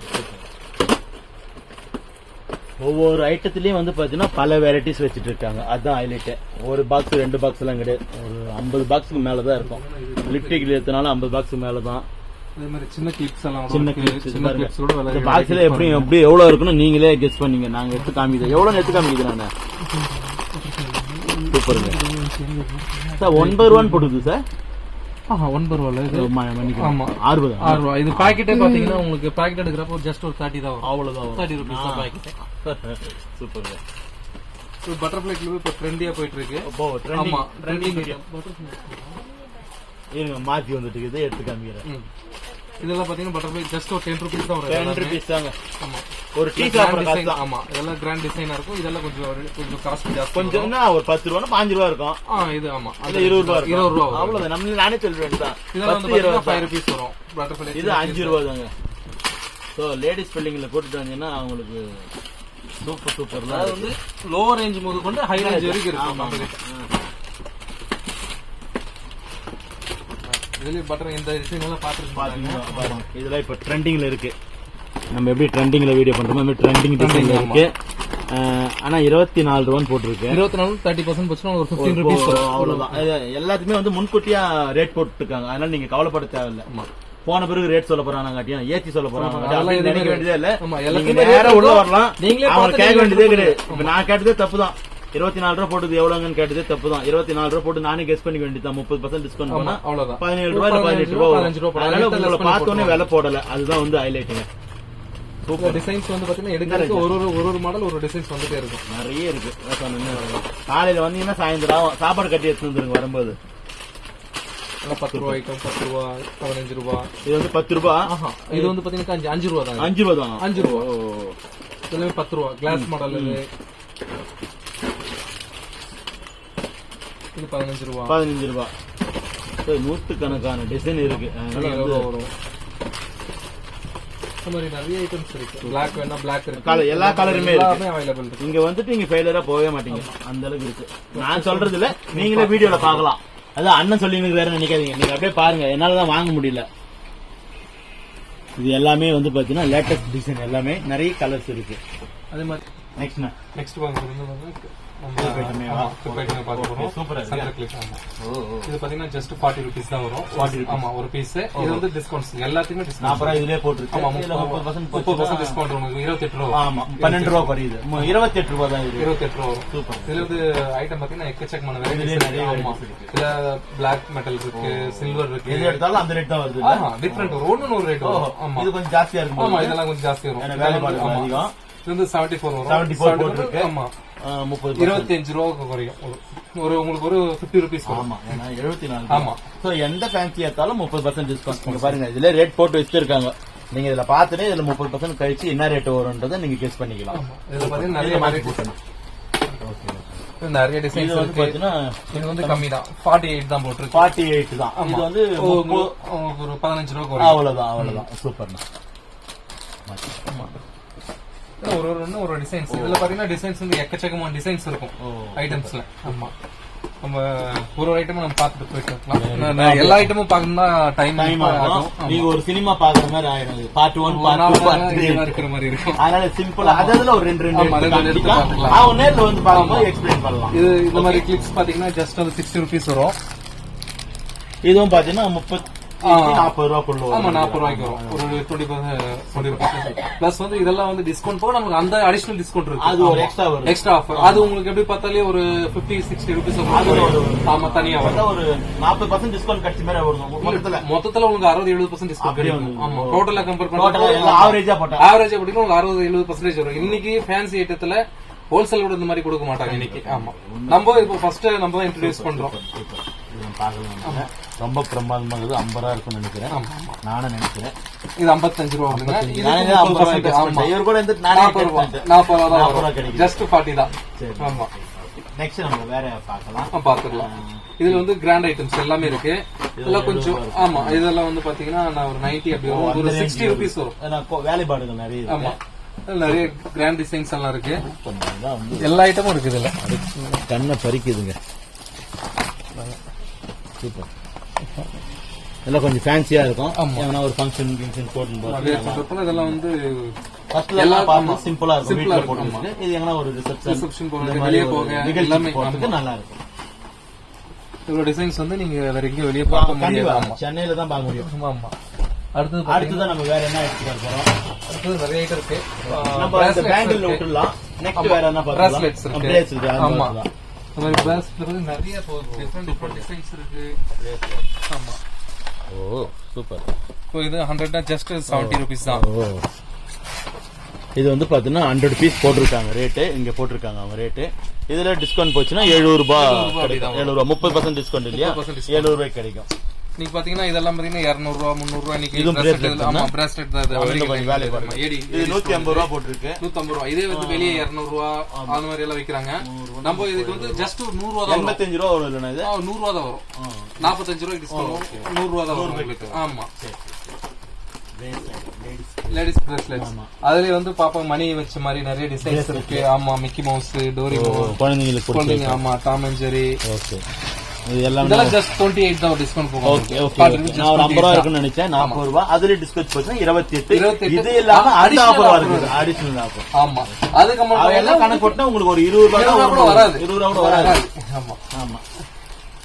ஒவ்வொரு ஐட்டத்துலயும் வந்து பாத்தீங்கன்னா பல வெரைட்டிஸ் வச்சுட்டு இருக்காங்க. அதுதான் ஹைலைட் ஒரு பாக்ஸ் ரெண்டு பாக்ஸ் எல்லாம் கிடையாது. ஒரு ஐம்பது பாக்ஸுக்கு மேலதான் இருக்கும். லிப்டிக் எடுத்தனால ஐம்பது பாக்ஸ் மேலதான். சின்ன பாக்ஸ்ல எப்படி எப்படி எவ்வளவு இருக்குன்னு நீங்களே கெஸ் பண்ணீங்க. நாங்க எடுத்து காமிக்குது எவ்வளவு எடுத்து காமிக்குது நானு? சூப்பருங்க. சார் ஒன்பது ரூபான்னு போட்டுது சார். ஆஹா ஒன்பது ரூபாய் இது? ஆமா. ஆறு ரூபா. ஆறு ரூபா. இது பாக்கெட்டே பாத்தீங்கன்னா உங்களுக்கு பாக்கெட் எடுக்கிறப்போ ஜஸ்ட் ஒரு தேர்ட்டி தான் அவ்வளவுதான் தேர்ட்டி ருபீஸ் தான் பாக்கெட் சூப்பருங்க. இப்போ பட்டர்ஃபிளை கிளிப் இப்போ ட்ரெண்டியா போயிட்டு இருக்கு அப்போ trending- ஆமா. trending ட்ரெண்டிங் இருங்க மாத்தி வந்துட்டு இருக்குது எடுத்து காமிக்கிறேன். இதெல்லாம் பாத்தீங்கன்னா பட்டர்ஃபிளை ஜஸ்ட் ஒரு டென் ருபீஸ் தான் வரும். டென். ருபீஸ் தாங்க. ஆமா. ஒரு டீ design- காசு தான். ஆமா. இதெல்லாம் கிராண்ட் டிசைனா இருக்கும். இதெல்லாம் கொஞ்சம் கொஞ்சம் காஸ்ட் ஜாஸ்தி கொஞ்சம் ஒரு பத்து ரூபா பாஞ்சு ரூபா இருக்கும். ஆ இது ஆமா. இல்ல இருபது ரூபா. இருபது ரூபா. அவ்வளவுதான். நம்ம நானே சொல்றேன் தான் இதெல்லாம் வந்து பாத்தீங்கன்னா ஃபைவ். ருபீஸ் வரும். பட்டர்ஃபிளை இது அஞ்சு ரூபா தாங்க ஸோ லேடிஸ் பில்டிங்ல கூட்டிட்டு வந்தீங்கன்னா அவங்களுக்கு சூப்பர் சூப்பர்ல அதாவது வந்து லோவர் ரேஞ்ச் முதல் கொண்டு ஹை ரேஞ்ச் வரைக்கும் இருக்கும். நம்ம கிட்ட. இதுலயும் பட்டர் இந்த பாத்தீங்கன்னா பாருங்க இதெல்லாம் இப்ப ட்ரெண்டிங்ல இருக்கு. நம்ம எப்படி ட்ரெண்டிங்ல வீடியோ பண்றோமோ அந்த ட்ரெண்டிங் டிசைன்ல ஆமா. இருக்கு. அஹ், ஆனா இருபத்தி நாலு ரூபான்னு போட்டிருக்கு. இருபத்தி நாலு தேர்ட்டி பர்சன்ட் போச்சுன்னா ஒரு ஃபிஃப்டீன் ருபீஸ் இது எல்லாத்துக்குமே வந்து முன்கூட்டியா ரேட் போட்டுருக்காங்க. அதனால நீங்க கவலைப்பட தேவையில்ல. போன பிறகு ரேட் சொல்ல போறாங்க ஏத்தி சொல்ல போறாங்க நினைக்க வேண்டியதே இல்ல. நீங்க எல்லாத்துக்குமே நேரா rate உள்ள. வரலாம். நீங்களே கேட்க வேண்டியதே கிடையாது. நான் கேட்டதே தப்பு தான் இருபத்தி நாலு ரூபா போட்டது எவ்வளவுங்கன்னு கேட்டதே தப்பு தான் இருபத்தி நாலு ரூபா போட்டு நானே கெஸ் பண்ணிக்க வேண்டியது முப்பது பர்சன்ட் டிஸ்கவுண்ட் பண்ணா அவ்வளவுதான். பதினேழு ரூபாய் பதினெட்டு ரூபா பதினஞ்சு ரூபா வரும். போடலாம். அதனால உங்களை பார்த்தோன்னே. விலை போடல. அதுதான் வந்து ஹைலைட்டுங்க டிசைன்ஸ் வந்து பாத்தீங்கன்னா எடுக்கிறதுக்கு ஒரு ஒரு ஒரு ஒரு மாடல் ஒரு டிசைன்ஸ் வந்துட்டே இருக்கும். நிறைய இருக்கு. காலையில வந்தீங்கன்னா சாயந்தரம். சாப்பாடு கட்டி எடுத்து வந்துருங்க வரும்போது. பத்து ரூபா ஐட்டம் பத்து ரூபா பதினஞ்சு ரூபா. இது வந்து பத்து ரூபா? இது வந்து பாத்தீங்கன்னா அஞ்சு அஞ்சு ரூபா தான். அஞ்சு ரூபா தான். அஞ்சு ரூபா. எல்லாமே பத்து ரூபா. கிளாஸ் மாடல் இது பதினஞ்சு ரூபா. பதினஞ்சு ரூபா. நூற்றுக்கணக்கான டிசைன் இருக்கு. வரும் மாதிரி நிறைய ஐட்டம்ஸ் இருக்கு. பிளாக் வேணா பிளாக் இருக்கு. Colour, எல்லா இருக்கு. எல்லாமே அவைலபிள் இருக்கு. இங்க வந்துட்டு நீங்க ஃபெயிலியரா போகவே மாட்டீங்க. அந்த அளவுக்கு இருக்கு. நான் சொல்றது இல்ல நீங்களே வீடியோல பார்க்கலாம். அதான் அண்ணன் சொல்லி வேற நினைக்காதீங்க. நீங்க அப்படியே பாருங்க என்னாலதான் வாங்க முடியல. இது எல்லாமே வந்து பாத்தீங்கன்னா லேட்டஸ்ட் டிசைன் எல்லாமே நிறைய கலர்ஸ் இருக்கு. அதே மாதிரி நெக்ஸ்ட் நெக்ஸ்ட்? சூப்பரா இது பாத்தீங்கன்னா ஜஸ்ட் ஃபார்ட்டி ருபீஸ் தான் வரும். ஆமா ஒரு பீஸ் இது வந்து டிஸ்கவுண்ட்ஸ் எல்லாத்தையுமே டிஸ்கவுண்ட் இதுலயே இதுல முப்பது பர்சன்ட் டிஸ்கவுண்ட் உங்களுக்கு இருபத்தி எட்டு ரூபா. ஆமா பன்னெண்டு ரூபா குறையுது. இருபத்தி எட்டு ரூபா தான் இருபத்தி எட்டு ரூபா Super. இதுல வந்து ஐட்டம் பாத்தீங்கன்னா எக்கச்சக்கமான. இதுல பிளாக் மெட்டல் இருக்கு சில்வர் இருக்கு. எது எடுத்தாலும் அந்த ரேட் தான் வருது டிஃபரெண்ட் ஒரு ரேட் ஆமா. இது கொஞ்சம் ஜாஸ்தியா இருக்கும் ஆமா. இதெல்லாம் கொஞ்சம் ஜாஸ்தி வரும். வந்து செவன்டி ஃபோர் வரும் 74 போட்டிருக்கு. ஆமா. முப்பது இருபத்தி அஞ்சு ரூபாய்க்கு குறையும். ஒரு- ஒரு உங்களுக்கு ஒரு பிப்டி ருபீஸ் ஆமா ஏன்னா எழுபத்தி நாலு ஆமா. சோ எந்த ஃபேன்சி ஏத்தாலும் முப்பது பர்சன்ட் டிஸ்கவுண்ட் நீங்க பாருங்க இதுல ரேட் போட்டு வச்சிருக்காங்க. நீங்க இதுல பாத்துட்டு இதுல முப்பது பர்சன்ட் கழிச்சு என்ன ரேட் வரும்ன்றதை நீங்க கெஸ் பண்ணிக்கலாம். இதுல பாத்தீங்கன்னா நிறைய போட்டுருங்க. இது நிறைய டிசைன்ஸ் வந்து பாத்தீங்கன்னா இது வந்து கம்மி தான் ஃபார்ட்டி எயிட் தான். போட்டிருக்கு ஃபார்ட்டி எயிட் தான். இது வந்து ஒரு பதினஞ்சு ரூபா அவ்வளவுதான் அவ்வளவுதான். சூப்பர்ண்ணா ஒரு ஒரு ஒண்ணு ஒரு டிசைன்ஸ் இதுல பாத்தீங்கன்னா டிசைன்ஸ் வந்து எக்கச்சக்கமான டிசைன்ஸ் இருக்கும். ஐட்டம்ஸ்ல ஆமா. நம்ம ஒரு ஒரு ஐட்டமும் நம்ம பார்த்துட்டு போயிட்டு இருக்கலாம் எல்லா ஐட்டமும் பார்க்கணும்னா டைம் டைம் ஆகும். நீங்க ஒரு சினிமா பாக்குற மாதிரி ஆயிடும் part one part two part three இருக்கிற மாதிரி இருக்கும். அதனால சிம்பிளா அதுல ஒரு ரெண்டு ரெண்டு. அவங்க நேர்ல வந்து பார்க்கும்போது எக்ஸ்பிளைன் பண்ணலாம். இது இந்த மாதிரி கிளிப்ஸ் பாத்தீங்கன்னா ஜஸ்ட் வந்து சிக்ஸ்டி ருபீஸ் வரும். இதுவும் பாத்தீங்கன்னா முப்பத்தி. நாற்பது ரூபாக்குள்ள வரும். ஆமா நாற்பது ரூபாய்க்கு வரும். ஒரு டுவெண்ட்டி பர்சன்ட் பிளஸ் வந்து இதெல்லாம் வந்து டிஸ்கவுண்ட் போக நமக்கு அந்த அடிஷனல் டிஸ்கவுண்ட் இருக்கு. அது ஒரு வரும். எக்ஸ்ட்ரா ஆஃபர் அது உங்களுக்கு எப்படி பார்த்தாலே ஒரு பிப்டி சிக்ஸ்டி ருபீஸ் ஆமா தனியா வரும். ஒரு நாற்பது பர்சன்ட் டிஸ்கவுண்ட் கிடைச்ச மாதிரி வரும். மொத்தத்துல. மொத்தத்துல உங்களுக்கு அறுபது எழுபது பர்சன்ட் டிஸ்கவுண்ட் கிடைக்கும். ஆமா. டோட்டலா கம்பேர் எல்லாம் ஆவரேஜா போட்டா. ஆவரேஜ் அப்படின்னா உங்களுக்கு அறுபது எழுபது பர்சன்டேஜ் வரும். இன்னைக்கு ஃபேன்சி ஐட்டத்துல ஹோல்சேலோட இந்த மாதிரி கொடுக்க மாட்டாங்க இன்னைக்கு. ஆமா. நம்ம இப்போ ஃபர்ஸ்ட் நம்ம தான் இன்ட்ரோடியூஸ் பண்றோம். நம்ம பார்க்கலாம் ரொம்ப பிரமாதமா இருக்குது. ஐம்பது ரூபா இருக்கும்னு நினைக்கிறேன். நானும் நினைக்கிறேன். இது 55 ரூபா. இவர் கூட நாற்பது ரூபா. நாற்பது ரூபா ரூபா. ஜஸ்ட் ஃபார்ட்டி தான். சரி. ஆமா. நெக்ஸ்ட் நம்ம வேற பார்க்கலாம். ஆ, பாத்துக்கலாம் இதுல வந்து கிராண்ட் ஐட்டம்ஸ் எல்லாமே இருக்கு. இதெல்லாம் கொஞ்சம் ஆமா இதெல்லாம் வந்து பாத்தீங்கன்னா நான் ஒரு 90 அப்படி வரும். ஒரு சிக்ஸ்டி ருபீஸ் வரும். வேலைப்பாடுகள் நிறைய. ஆமா. நிறைய கிராண்ட் டிசைன்ஸ் எல்லாம் இருக்கு. எல்லா ஐட்டமும் இருக்கு இதுல. கண்ணை பறிக்குதுங்க. சூப்பர் இதெல்லாம் கொஞ்சம் ஃபேன்சியா இருக்கும். ஏன்னா ஒரு ஃபங்க்ஷன் கிங்ஷன் பண்றப்ப இதெல்லாம் வந்து எல்லாம் ஆமா. சிம்பிளா இருக்கும். வீட்ல போட்டு இது எங்கன்னா ஒரு ரிசப்ஷன் Reception போறதுக்கு, வெளிய போக, எல்லாமே, போறதுக்கு. நல்லா இருக்கும். இவ்வளவு டிசைன்ஸ் வந்து நீங்க வேற எங்கேயும் வெளியே பார்க்க முடியாது. சென்னையில தான் பார்க்க முடியும். ஆமா ஆமா. அடுத்தது அடுத்ததான் நம்ம வேற என்ன எடுத்துட்டு போறோம்? அடுத்தது நிறைய இருக்கு. நம்ம இருக்கு. விட்டுடலாம். நெக்ஸ்ட். வேற என்ன பார்க்கலாம்? இருக்கு. பிரேஸ்லெட் ஆமா. இந்த மாதிரி bracelet வந்து நிறைய டிஃப்ரெண்ட் டிஃப்ரெண்ட் டிசைன்ஸ் இருக்கு. ஆமா. ஓ சூப்பர். இப்போ இது ஹண்ட்ரட்னா ஜஸ்ட் செவன்டி ருபீஸ் தான். இது வந்து பாத்தீங்கன்னா ஹண்ட்ரட் பீஸ் போட்டிருக்காங்க ரேட்டு இங்க போட்டிருக்காங்க அவங்க ரேட்டு இதுல டிஸ்கவுண்ட் போச்சுன்னா எழுநூறு ரூபாய் ரூபாய் கிடைக்கும். அப்படிதான் எழுநூறு ரூபாய் முப்பது பர்சன்ட் டிஸ்கவுண்ட் இல்லையா? 30% discount. எழுநூறு ரூபாய் கிடைக்கும். நீங்க பாத்தீங்கன்னா இதெல்லாம் பாத்தீங்கன்னா இருநூறு ரூபா முந்நூறு ரூபா இன்னைக்கு ஆமா? பிராஸ்லெட் தான் இது. நூத்தி ஐம்பது ரூபா போட்டிருக்கு. நூத்தம்பது ரூபா. இதே வந்து வெளியே இருநூறு ரூபா அந்த மாதிரி எல்லாம் விக்கிறாங்க. நம்ம இதுக்கு வந்து ஜஸ்ட் ஒரு நூறு ரூபா தான். எண்பத்தஞ்சு ரூபா வரும் இல்லைன்னா இது? நூறு ரூபா தான் வரும். நாற்பத்தஞ்சு ரூபாய்க்கு டிஸ்கவுண்ட் நூறு ரூபா தான் வரும் உங்களுக்கு. ஆமா. லேடிஸ் பிரேஸ்லெட் அதுலயே வந்து பாப்பா மணி வச்ச மாதிரி நிறைய டிசைன்ஸ் இருக்கு. ஆமா மிக்கி மவுஸ் டோரிமோ குழந்தைங்களுக்கு குழந்தைங்க ஆமா டாம் அண்ட் ஜெரி ஓகே. இது எல்லாமே இதெல்லாம் ஜஸ்ட் டுவெண்ட்டி எயிட் தான் டிஸ்கவுண்ட் போகும் ஓகே ஓகே நான் ஒரு ஐம்பது ரூபா இருக்குன்னு நினைச்சேன் நாற்பது ரூபா. அதுல டிஸ்கவுண்ட் போச்சுன்னா இருபத்தி எட்டு 28. இது இல்லாம அடுத்த ஆஃபர் வருது அடிஷனல் ஆஃபர் ஆமா. அதுக்கு எல்லாம் மட்டும் கணக்கு போட்டா உங்களுக்கு ஒரு இருபது ரூபா கூட வராது. இருபது ரூபா கூட வராது. ஆமா. ஆமா.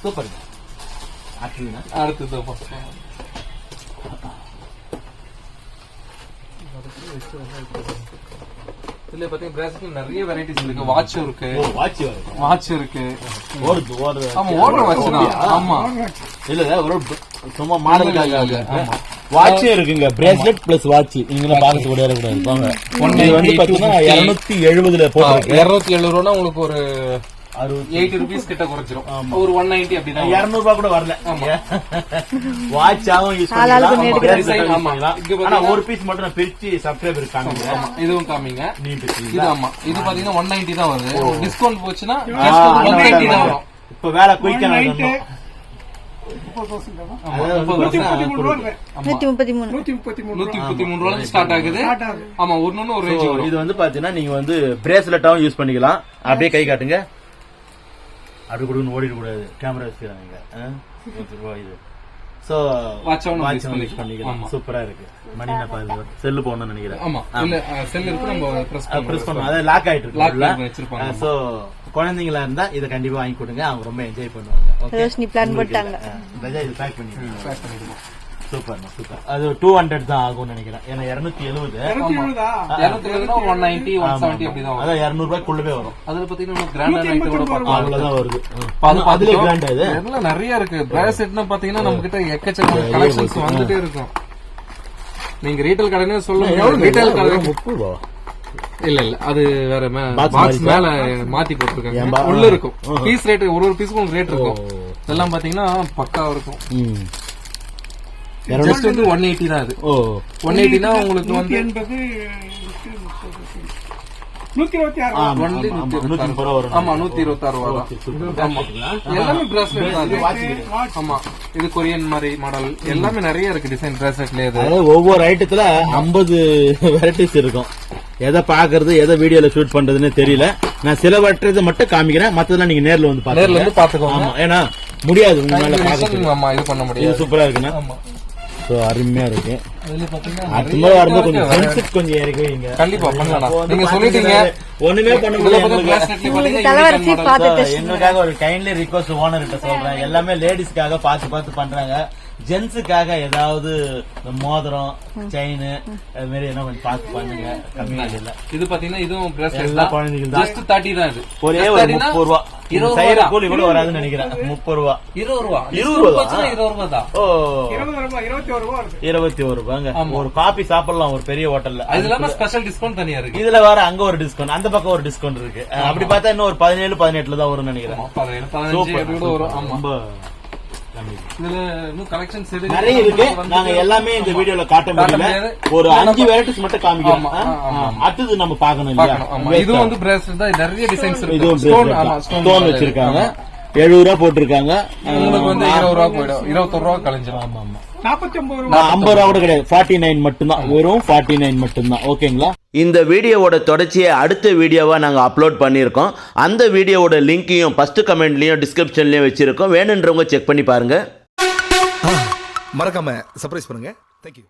சூப்பர். ஆக்சுவலி அடுத்தது இதுல பாத்தீங்கன்னா நிறைய வெரைட்டிஸ் இருக்கு. வாட்சும் இருக்கு. வாட்ச் வாட்ச் இருக்கு. ஓடுது ஓடுது. ஆமா ஓடுற வாட்ச் தான். ஆமா. இல்ல ஒரு சும்மா மாடலுக்காக. வாட்ச் இருக்குங்க. பிரேஸ்லெட் பிளஸ் வாட்ச் நீங்க பார்க்க கூட கூடாது போங்க இது வந்து பாத்தீங்கன்னா இருநூத்தி எழுபதுல போட்டுருக்கு. இருநூத்தி எழுபது ரூபா உங்களுக்கு ஒரு எயிட்டி ருபீஸ் கிட்ட குறைஞ்சிரும். ஒரு ஒன் நைன்டி அப்படிதான் இருநூறு ரூபாய் கூட வரல. ஆமா. வாட்சாவும் யூஸ் பாத்தீங்கன்னா- ஒரு பீஸ் மட்டும் நான் பிரிச்சு சப்ஸ்கிரைபர் ஆமா இதுவும் காமிங்க. நீட்டு இது ஆமா. இது பாத்தீங்கன்னா ஒன் நைன்டி தான் வருது. டிஸ்கவுண்ட் போச்சுன்னா ஒன் நைன்டி தான் வரும். இப்ப வேலை குயிக்கா நூத்தி முப்பத்தி மூணு ரூபாய் ஸ்டார்ட் ஆகுது. ஆமா ஒன்னு ஒரு இது வந்து பாத்தீங்கன்னா நீங்க வந்து பிரேஸ்லெட்டாவும் யூஸ் பண்ணிக்கலாம். அப்படியே கை காட்டுங்க. அப்படி கொடுக்கணும் ஓடிட கூடாது. கேமரா வச்சுக்கிறாங்க ரூபாய் இது. யூஸ் பண்ணிக்கலாம். பண்ணிக்கலாம். ஆமா. சூப்பரா இருக்கு. மணி நான் பாருங்க செல்லு போகணும்னு நினைக்கிறேன். ஆமா. இல்ல செல் இருக்கு நம்ம பிரஸ் பிரஸ் பண்ணணும் அதாவது லாக் ஆயிட்டு இருக்கு. சோ குழந்தைங்களா இருந்தா இதை கண்டிப்பா வாங்கி கொடுங்க. அவங்க ரொம்ப என்ஜாய் பண்ணுவாங்க. இது பேக் பண்ணி சூப்பர் சூப்பர் அது டூ ஹண்ட்ரட் தான் ஆகும்னு நினைக்கிறேன். ஏன்னா இருநூத்தி எழுபது. இருநூத்தி எழுபதா? இருநூத்தி எழுபதுனா ஒன் நைன்டி ஒன் செவன்டி அப்படிதான் வரும். அதான் இருநூறு ரூபாய்க்குள்ளவே வரும். அதுல பாத்தீங்கன்னா கிராண்டா நைட் கூட அவ்வளவுதான் வருது. அது அதுல. கிராண்ட் இதெல்லாம் நிறைய இருக்கு. பிராசெட்னா பாத்தீங்கன்னா நம்ம கிட்ட எக்கச்சக்க கலெக்ஷன்ஸ் வந்துட்டே இருக்கும். நீங்க ரீட்டைல் கடைனே சொல்லுங்க. ரீட்டைல் கடை முப்பது ரூபா இல்ல இல்ல. அது வேற பாக்ஸ் மேல மாத்தி போட்டிருக்காங்க? உள்ள இருக்கும். பீஸ் ரேட் ஒரு ஒரு பீஸுக்கும் ரேட் இருக்கும். இதெல்லாம் பாத்தீங்கன்னா பக்காவா இருக்கும். ஜஸ்ட் வந்து ஒன் எயிட்டி தான் அது. ஓ. ஒன் எயிட்டினா உங்களுக்கு வந்து எண்பது நூத்தி இருபத்தி ஆறு. ஆமா, நூத்தி இருபத்தி ரூபா எல்லாமே பிராஸ்லெட் தான். ஆமா. இது கொரியன் மாதிரி மாடல் எல்லாமே நிறைய இருக்கு டிசைன் இது. அதாவது ஒவ்வொரு ஐட்டத்துல 50 வெரைட்டிஸ் இருக்கும். எதை பாக்குறது எதை வீடியோல ஷூட் பண்றதுன்னு தெரியல. நான் சிலவற்றதை மட்டும் காமிக்கிறேன். மத்ததெல்லாம் நீங்க நேர்ல வந்து நேர்ல வந்து பாத்துக்கோங்க ஆமா ஏன்னா முடியாது உங்களால பாக்க ஆமா இது பண்ண முடியாது. சூப்பரா இருக்குண்ணா ஆமா சோ அருமையா இருக்கு. அதுல பாத்தீங்கன்னா அடுத்த வரும்போது. கொஞ்சம் ஃப்ரெண்ட்ஷிப் கொஞ்சம் இறக்கி வைங்க கண்டிப்பா பண்ணலாம். நீங்க சொல்லிட்டீங்க. ஒண்ணுமே பண்ண முடியாது எங்களுக்காக ஒரு கைண்ட்லி ரிக்வஸ்ட் ஓனர் கிட்ட சொல்றேன். எல்லாமே லேடிஸ்க்காக பார்த்து பார்த்து பண்றாங்க. ஜென்ஸுக்காக ஏதாவது இந்த மோதிரம் செயின் அது மாதிரி என்ன கொஞ்சம் பார்த்து பண்ணுங்க. கம்மியா இல்ல இது பாத்தீங்கன்னா இதுவும் எல்லா குழந்தைகள் தான். ஜஸ்ட் தேர்ட்டி தான் இது. ஒரே ஒரு 30 னா முப்பது ரூபா. ரூபா கூலி கூட வராதுன்னு நினைக்கிறேன். முப்பது ரூபா. இருபது ரூபா. இருபது ரூபா? ரூபா இருபது ரூபா தான். ஓ. இருபத்தி ஒரு ரூபாங்க. ஒரு காபி சாப்பிடலாம் ஒரு பெரிய ஹோட்டல்ல அது இல்லாம ஸ்பெஷல் டிஸ்கவுண்ட் தனியா இருக்கு. இதுல வேற அங்க ஒரு டிஸ்கவுண்ட் அந்த பக்கம் ஒரு டிஸ்கவுண்ட் இருக்கு. அப்படி பார்த்தா இன்னும் ஒரு பதினேழு பதினெட்டுல தான் வரும்னு நினைக்கிறேன். பதினேழு, பதினஞ்சு வரும். ஆமா. இதுல இன்னும் கலெக்ஷன்ஸ் நிறைய இருக்கு. நாங்க எல்லாமே இந்த வீடியோல காட்ட முடியல. ஒரு அஞ்சு வெரைட்டிஸ் மட்டும் காமிக்கிறோம். அடுத்தது நம்ம பார்க்கணும் இல்லையா? இதுவும் வந்து பிரேஸ்லெட் தான். நிறைய டிசைன்ஸ் இருக்கு. இதுவும் ஸ்டோன் வச்சிருக்காங்க. எழுபது ரூபா போட்டிருக்காங்க. உங்களுக்கு வந்து இருபது ரூபா போயிடும். இருபத்தொரு ரூபா கழிஞ்சிடும் ஆமா ஆமா. ஐம்பது ரூபா கூட கிடையாது. ஃபார்ட்டி நைன் மட்டும்தான். வெறும் ஃபார்ட்டி நைன் மட்டும்தான். ஓகேங்களா? இந்த வீடியோவோட தொடர்ச்சியை அடுத்த வீடியோவாக நாங்கள் அப்லோட் பண்ணியிருக்கோம். அந்த வீடியோவோட லிங்க்கையும் ஃபஸ்ட்டு கமெண்ட்லையும் டிஸ்கிரிப்ஷன்லையும் வச்சுருக்கோம். வேணுன்றவங்க செக் பண்ணி பாருங்கள் மறக்காம சர்ப்ரைஸ் பண்ணுங்க. தேங்க்யூ